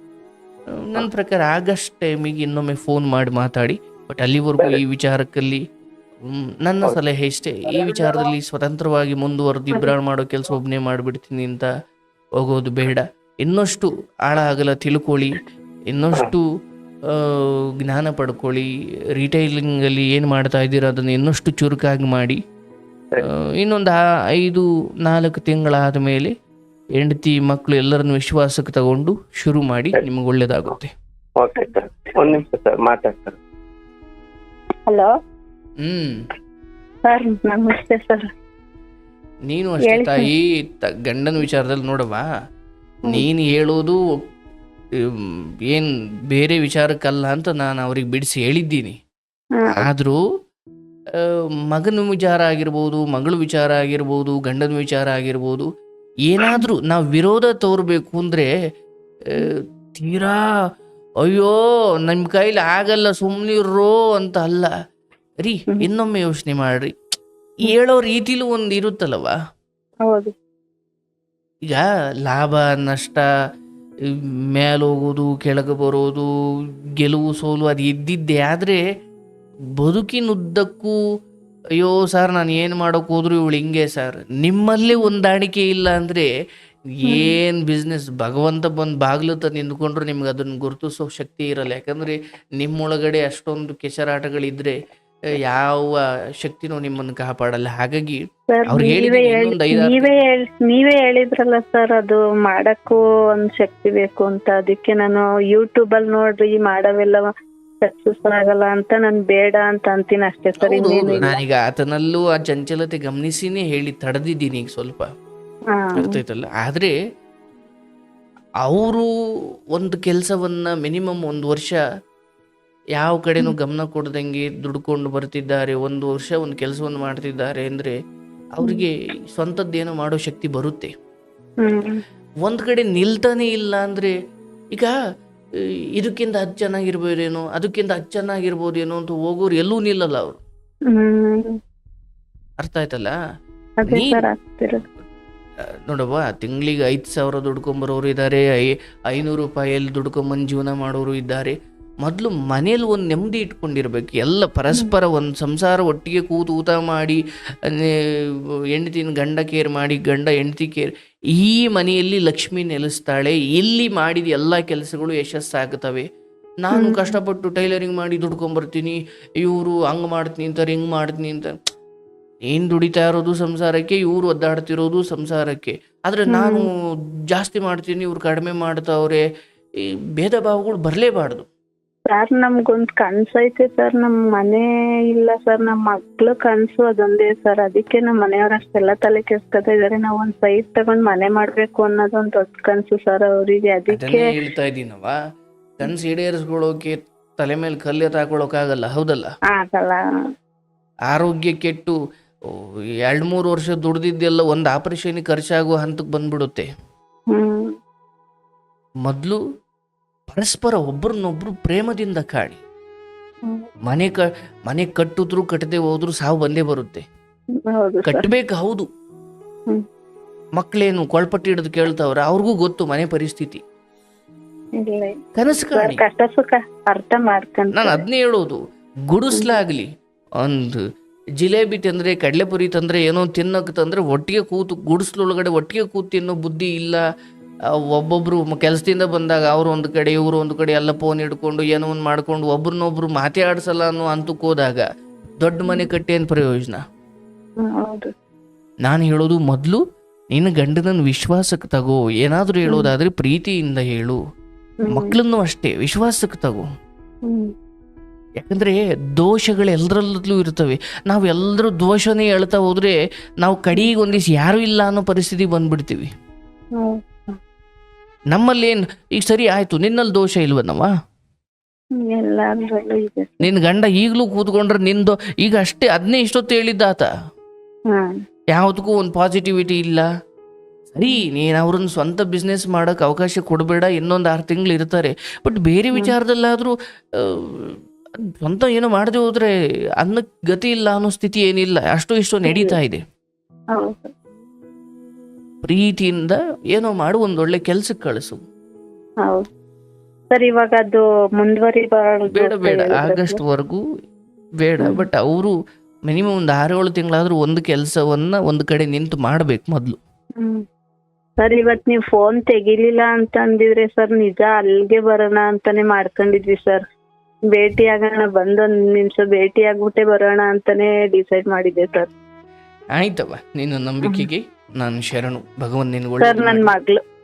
ನನ್ನ ಪ್ರಕಾರ ಆಗಸ್ಟ್ ಟೈಮಿಗೆ ಇನ್ನೊಮ್ಮೆ ಫೋನ್ ಮಾಡಿ ಮಾತಾಡಿ. ಬಟ್ ಅಲ್ಲಿವರೆಗೂ ಈ ವಿಚಾರಕ್ಕಲ್ಲಿ ನನ್ನ ಸಲಹೆ ಇಷ್ಟೇ. ಈ ವಿಚಾರದಲ್ಲಿ ಸ್ವತಂತ್ರವಾಗಿ ಮುಂದುವರೆದು ಇಬ್ರಾಳ್ ಮಾಡೋ ಕೆಲಸ ಒಬ್ಬನೇ ಮಾಡಿಬಿಡ್ತೀನಿ ಅಂತ ಹೋಗೋದು ಬೇಡ. ಇನ್ನಷ್ಟು ಆಳ ಆಗಲ ತಿಳ್ಕೊಳ್ಳಿ. ಇನ್ನಷ್ಟು ಜ್ಞಾನ ಪಡ್ಕೊಳ್ಳಿ. ರಿಟೈಲಿಂಗಲ್ಲಿ ಏನು ಮಾಡ್ತಾ ಇದ್ದೀರೋ ಅದನ್ನು ಇನ್ನಷ್ಟು ಚುರುಕಾಗಿ ಮಾಡಿ. ಇನ್ನೊಂದು ಐದು ನಾಲ್ಕು ತಿಂಗಳಾದ ಮೇಲೆ ಹೆಂಡತಿ ಮಕ್ಕಳು ಎಲ್ಲರನ್ನು ವಿಶ್ವಾಸಕ್ಕೆ ತಗೊಂಡು ಶುರು ಮಾಡಿ ನಿಮಗೆ ಒಳ್ಳೇದಾಗುತ್ತೆ. Okay sir. ಒಂದು ನಿಮಿಷ ಸರ್ ಮಾತಾಡ್ತಾರೆ ಹಲೋ? ಹ್ಮ್. ಸರ್ ನಮಸ್ತೆ ಸರ್. ನೀನು ಅಷ್ಟೇ ತಾಯಿ ಗಂಡನ ವಿಚಾರದಲ್ಲಿ ನೋಡವಾ ನೀನು ಹೇಳೋದು ಏನ್ ಬೇರೆ ವಿಚಾರಕ್ಕಲ್ಲ ಅಂತ ನಾನು ಅವ್ರಿಗೆ ಬಿಡಿಸಿ ಹೇಳಿದ್ದೀನಿ. ಆದರೂ ಮಗನ ವಿಚಾರ ಆಗಿರ್ಬೋದು ಮಗಳ ವಿಚಾರ ಆಗಿರ್ಬೋದು ಗಂಡನ ವಿಚಾರ ಆಗಿರ್ಬೋದು ಏನಾದರೂ ನಾವು ವಿರೋಧ ತೋರಬೇಕು ಅಂದರೆ ತೀರಾ ಅಯ್ಯೋ ನಿಮ್ಮ ಕೈಲಿ ಆಗಲ್ಲ ಸುಮ್ಮನಿರೋ ಅಂತ ಅಲ್ಲ. ರೀ ಇನ್ನೊಮ್ಮೆ ಯೋಚನೆ ಮಾಡ್ರಿ. ಹೇಳೋ ರೀತಿಲೂ ಒಂದು ಇರುತ್ತಲ್ಲವ? ಈಗ ಲಾಭ ನಷ್ಟ ಮೇಲೋಗೋದು ಕೆಳಗೆ ಬರೋದು ಗೆಲುವು ಸೋಲು ಅದು ಇದ್ದಿದ್ದೆ ಆದರೆ ಬದುಕಿನುದ್ದಕ್ಕೂ ಅಯ್ಯೋ ಸರ್ ನಾನು ಏನು ಮಾಡೋಕೆ ಹೋದ್ರು ಇವಳು ಹಿಂಗೆ ಸರ್. ನಿಮ್ಮಲ್ಲೇ ಹೊಂದಾಣಿಕೆ ಇಲ್ಲ ಅಂದರೆ ಏನು ಬಿಸ್ನೆಸ್ ಭಗವಂತ ಬಂದು ಬಾಗ್ಲತ್ತ ನಿಂತ್ಕೊಂಡ್ರು ನಿಮ್ಗೆ ಅದನ್ನು ಗುರುತಿಸೋ ಶಕ್ತಿ ಇರಲ್ಲ. ಯಾಕಂದರೆ ನಿಮ್ಮೊಳಗಡೆ ಅಷ್ಟೊಂದು ಕೆಸರಾಟಗಳಿದ್ರೆ ಯಾವ ಶಕ್ತಿನೂ ನಿಮ್ಮನ್ನು ಕಾಪಾಡಲ್ಲ. ಹಾಗಾಗಿ ನೀವೇ ನೀವೇ ಹೇಳಿದ್ರಲ್ಲ ಸರ್ ಅದು ಮಾಡಕ್ಕೂ ಒಂದ್ ಶಕ್ತಿ ಬೇಕು ಅಂತ. ಅದಕ್ಕೆ ನಾನು ಯೂಟ್ಯೂಬ್ ಅಲ್ಲಿ ನೋಡ್ರಿ ಮಾಡವೆಲ್ಲ ಸಕ್ಸಸ್ ಆಗಲ್ಲ ಅಂತ ನಾನ್ ಬೇಡ ಅಂತ ಅಂತೀನಿ ಅಷ್ಟೇ ಸರ್ ನಾನೀಗ ಆತನಲ್ಲೂ ಆ ಚಂಚಲತೆ ಗಮನಿಸಿನೇ ಹೇಳಿ ತಡೆದಿದ್ದೀನಿ ಈಗ ಸ್ವಲ್ಪ. ಅರ್ಥಾಯ್ತಲ್ಲ ಆದರೆ ಅವರು ಒಂದು ಕೆಲಸವನ್ನ ಮಿನಿಮಮ್ ಒಂದು ವರ್ಷ ಯಾವ ಕಡೆನೂ ಗಮನ ಕೊಡ್ದಂಗೆ ದುಡ್ಕೊಂಡು ಬರ್ತಿದ್ದಾರೆ ಒಂದು ವರ್ಷ ಒಂದು ಕೆಲಸವನ್ನು ಮಾಡ್ತಿದ್ದಾರೆ ಅಂದರೆ ಅವ್ರಿಗೆ ಸ್ವಂತದ್ದೇನೋ ಮಾಡೋ ಶಕ್ತಿ ಬರುತ್ತೆ. ಒಂದ್ ಕಡೆ ನಿಲ್ತಾನೆ ಇಲ್ಲ ಅಂದರೆ ಈಗ ಇದಕ್ಕಿಂತ ಅದು ಚೆನ್ನಾಗಿರ್ಬೋದೇನೋ ಅದಕ್ಕಿಂತ ಅದು ಚೆನ್ನಾಗಿರ್ಬೋದೇನೋ ಅಂತ ಹೋಗೋರು ಎಲ್ಲೂ ನಿಲ್ಲಲ್ಲ ಅವರು. ಅರ್ಥ ಆಯ್ತಲ್ಲ? ನೋಡವ್ವ ತಿಂಗಳಿಗೆ ಐದು ಸಾವಿರ ದುಡ್ಕೊಂಬರೋರು ಇದ್ದಾರೆ ಐ ಐನೂರು ರೂಪಾಯಲ್ಲಿ ದುಡ್ಕೊಂಬಂದು ಜೀವನ ಮಾಡೋರು ಇದ್ದಾರೆ. ಮೊದಲು ಮನೇಲಿ ಒಂದು ನೆಮ್ಮದಿ ಇಟ್ಕೊಂಡಿರ್ಬೇಕು. ಎಲ್ಲ ಪರಸ್ಪರ ಒಂದು ಸಂಸಾರ ಒಟ್ಟಿಗೆ ಕೂತು ಊಟ ಮಾಡಿ ಹೆಂಡತಿನ ಗಂಡ ಕೇರ್ ಮಾಡಿ ಗಂಡ ಹೆಂಡತಿ ಕೇರ್ ಈ ಮನೆಯಲ್ಲಿ ಲಕ್ಷ್ಮಿ ನೆಲೆಸ್ತಾಳೆ. ಇಲ್ಲಿ ಮಾಡಿದ ಎಲ್ಲ ಕೆಲಸಗಳು ಯಶಸ್ಸಾಗುತ್ತವೆ ನಾನು ಕಷ್ಟಪಟ್ಟು ಟೈಲರಿಂಗ್ ಮಾಡಿ ದುಡ್ಕೊಂಬರ್ತೀನಿ. ಇವರು ಹಂಗೆ ಮಾಡ್ತೀನಿ ಅಂತಾರೆ ಹಿಂಗೆ ಮಾಡ್ತೀನಿ ಅಂತ ಏನ್ ದುಡಿತಾ ಇರೋದು ಸಂಸಾರಕ್ಕೆ ಇವರು ಒದ್ದಾಡ್ತಿರೋದು ಸಂಸಾರಕ್ಕೆ. ಆದರೆ ನಾನು ಜಾಸ್ತಿ ಮಾಡ್ತೀನಿ ಇವ್ರು ಕಡಿಮೆ ಮಾಡ್ತಾವ್ರೆ ಈ ಭೇದ ಭಾವಗಳು ಬರಲೇಬಾರ್ದು. ಸರ್ ನಮ್ಗೊಂದ್ ಕನ್ಸೈತೆ ಸರ್ ನಮ್ ಮನೆ ಇಲ್ಲ ಸರ್ ನಮ್ ಮಕ್ಳು ಕನಸು ಅದೊಂದೇ ಸರ್ ಅದಕ್ಕೆ ನಮ್ಮ ಮನೆಯವ್ರ ಅಷ್ಟೆಲ್ಲ ತಲೆ ಕೆಡ್ಸ್ಕೊತಾ ಇದಾರೆ. ನಾವ್ ಒಂದ್ ಸೈಟ್ ತಗೊಂಡ್ ಮನೆ ಮಾಡ್ಬೇಕು ಅನ್ನೋದು ಒಂದ್ ದೊಡ್ಡ ಕನ್ಸು ಸರ್ ಅವರಿಗೆ. ಅದಕ್ಕೆ ಹೇಳ್ತಾ ಇದೀನವ ಕನ್ಸು ಈಡೇರಿಸ್ಕೊಳ್ಳೋಕೆ ತಲೆ ಮೇಲೆ ಕಲ್ಲೆ ಹಾಕೊಳ್ಳೋಕ್ಕಾಗಲ್ಲ ಹೌದಲ್ಲ? ಆಗಲ್ಲ. ಆರೋಗ್ಯ ಕೆಟ್ಟು ಎರಡು ಮೂರು ವರ್ಷ ದುಡ್ದಿದ್ದೆಲ್ಲ ಒಂದು ಆಪರೇಷನ್ ಖರ್ಚಾಗುವ ಹಂತಕ್ಕೆ ಬಂದ್ಬಿಡುತ್ತೆ. ಮೊದ್ಲು ಪರಸ್ಪರ ಒಬ್ರನ್ನೊಬ್ರು ಪ್ರೇಮದಿಂದ ಕಾಡಿ ಮನೆ ಕ ಮನೆ ಕಟ್ಟಿದ್ರು ಕಟ್ಟದೆ ಹೋದ್ರು ಸಾವು ಬಂದೇ ಬರುತ್ತೆ. ಕಟ್ಟಬೇಕು ಹೌದು. ಮಕ್ಕಳೇನು ಕೊಳ್ಪಟ್ಟಿ ಹಿಡಿದು ಕೇಳ್ತಾವ್ರ ಅವ್ರಿಗೂ ಗೊತ್ತು ಮನೆ ಪರಿಸ್ಥಿತಿ. ಕನಸು ಕಾಣಿ. ನಾನು ಅದನ್ನೇ ಹೇಳೋದು. ಗುಡಿಸ್ಲಾಗ್ಲಿ ಒಂದು ಜಿಲೇಬಿ ತಂದರೆ ಕಡಲೆಪುರಿ ತಂದರೆ ಏನೋ ತಿನ್ನೋಕೆ ತಂದ್ರೆ ಒಟ್ಟಿಗೆ ಕೂತು ಗುಡಿಸ್ಲೊಳಗಡೆ ಒಟ್ಟಿಗೆ ಕೂತು ತಿನ್ನೋ ಬುದ್ಧಿ ಇಲ್ಲ. ಒಬ್ಬೊಬ್ಬರು ಒಬ್ಬೊಬ್ರು ಕೆಲಸದಿಂದ ಬಂದಾಗ ಅವರು ಒಂದು ಕಡೆ ಇವರು ಒಂದು ಕಡೆ ಎಲ್ಲ ಫೋನ್ ಹಿಡ್ಕೊಂಡು ಏನೋ ಒಂದು ಮಾಡ್ಕೊಂಡು ಒಬ್ರನ್ನೊಬ್ರು ಮಾತಾಡ್ಸಲ್ಲ ಅನ್ನೋ ಅಂತಕ್ಕೆ ಹೋದಾಗ ದೊಡ್ಡ ಮನೆ ಕಟ್ಟಿ ಏನು ಪ್ರಯೋಜನ? ನಾನು ಹೇಳೋದು ಮೊದಲು ನಿನ್ನ ಗಂಡನ ವಿಶ್ವಾಸಕ್ಕೆ ತಗೋ. ಏನಾದರೂ ಹೇಳೋದಾದ್ರೆ ಪ್ರೀತಿಯಿಂದ ಹೇಳು. ಮಕ್ಕಳನ್ನು ಅಷ್ಟೇ ವಿಶ್ವಾಸಕ್ಕೆ ತಗೋ. ಯಾಕಂದ್ರೆ ದೋಷಗಳು ಎಲ್ಲರಲ್ಲೂ ಇರ್ತವೆ ನಾವು ಎಲ್ಲರೂ ದೋಷನೇ ಹೇಳ್ತಾ ಹೋದರೆ ನಾವು ಕಡೆಗೆ ಒಂದಿವ್ಸ ಯಾರೂ ಇಲ್ಲ ಅನ್ನೋ ಪರಿಸ್ಥಿತಿ ಬಂದ್ಬಿಡ್ತೀವಿ. ನಮ್ಮಲ್ಲಿ ಏನು ಈಗ ಸರಿ ಆಯ್ತು ನಿನ್ನಲ್ಲಿ ದೋಷ ಇಲ್ವನವ ನಿನ್ನ ಗಂಡ ಈಗಲೂ ಕೂತ್ಕೊಂಡ್ರೆ ನಿಂದು ಈಗ ಅಷ್ಟೇ ಅದನ್ನೇ ಇಷ್ಟೊತ್ತು ಹೇಳಿದ್ದಾತ ಆತ. ಯಾವುದಕ್ಕೂ ಒಂದು ಪಾಸಿಟಿವಿಟಿ ಇಲ್ಲ. ಸರಿ ನೀನು ಅವ್ರನ್ನ ಸ್ವಂತ ಬಿಸ್ನೆಸ್ ಮಾಡೋಕೆ ಅವಕಾಶ ಕೊಡಬೇಡ ಇನ್ನೊಂದು ಆರು ತಿಂಗಳು ಇರ್ತಾರೆ. ಬಟ್ ಬೇರೆ ವಿಚಾರದಲ್ಲಾದರೂ ಸ್ವಂತ ಏನೋ ಮಾಡದೆ ಹೋದ್ರೆ ಅನ್ನಕ್ಕೆ ಗತಿ ಇಲ್ಲ ಅನ್ನೋ ಸ್ಥಿತಿ ಏನಿಲ್ಲ ಅಷ್ಟು ಇಷ್ಟು ನಡೀತಾ ಇದೆ. ಪ್ರೀತಿಯಿಂದ ಏನೋ ಮಾಡು ಒಂದೊಳ್ಳೆ ಕೆಲ್ಸಕ್ಕೆ ಕಳಿಸು. ಸರ್ ಇವಾಗ ಅದು ಬೇಡ ಬೇಡ ಆಗಸ್ಟ್ ವರೆಗೂ ಬೇಡ ಬಟ್ ಅವರು ಮಿನಿಮಮ್ ಒಂದು ಆರು ಏಳು ತಿಂಗಳಾದ್ರೂ ಒಂದು ಕೆಲಸವನ್ನ ಒಂದು ಕಡೆ ನಿಂತು ಮಾಡ್ಬೇಕು ಮೊದಲು. ಸರ್ ಇವತ್ತು ನೀವು ಫೋನ್ ತೆಗಿಲಿಲ್ಲ ಅಂತ ಅಂದಿದ್ರೆ ಸರ್ ನಿಜ ಅಲ್ಲಿಗೆ ಬರೋಣ ಅಂತಾನೆ ಮಾಡ್ಕೊಂಡಿದ್ವಿ ಸರ್. ಭೇಟಿ ಆಗೋಣ ಬಂದೊಂದ್ ನಿಮಿಷ ಭೇಟಿ ಆಗ್ಬಿಟ್ಟೆ ಬರೋಣ ಅಂತಾನೆ ಡಿಸೈಡ್ ಮಾಡಿದ್ದೆ ಸರ್ ಆಯ್ತವ ನಿನ್ನ ನಂಬಿಕೆಗೆ ನಾನು ಶರಣು ಭಗವಂತ ನಿನ್ಗೆ ಸರ್ ನನ್ ಮಗ್ಳು.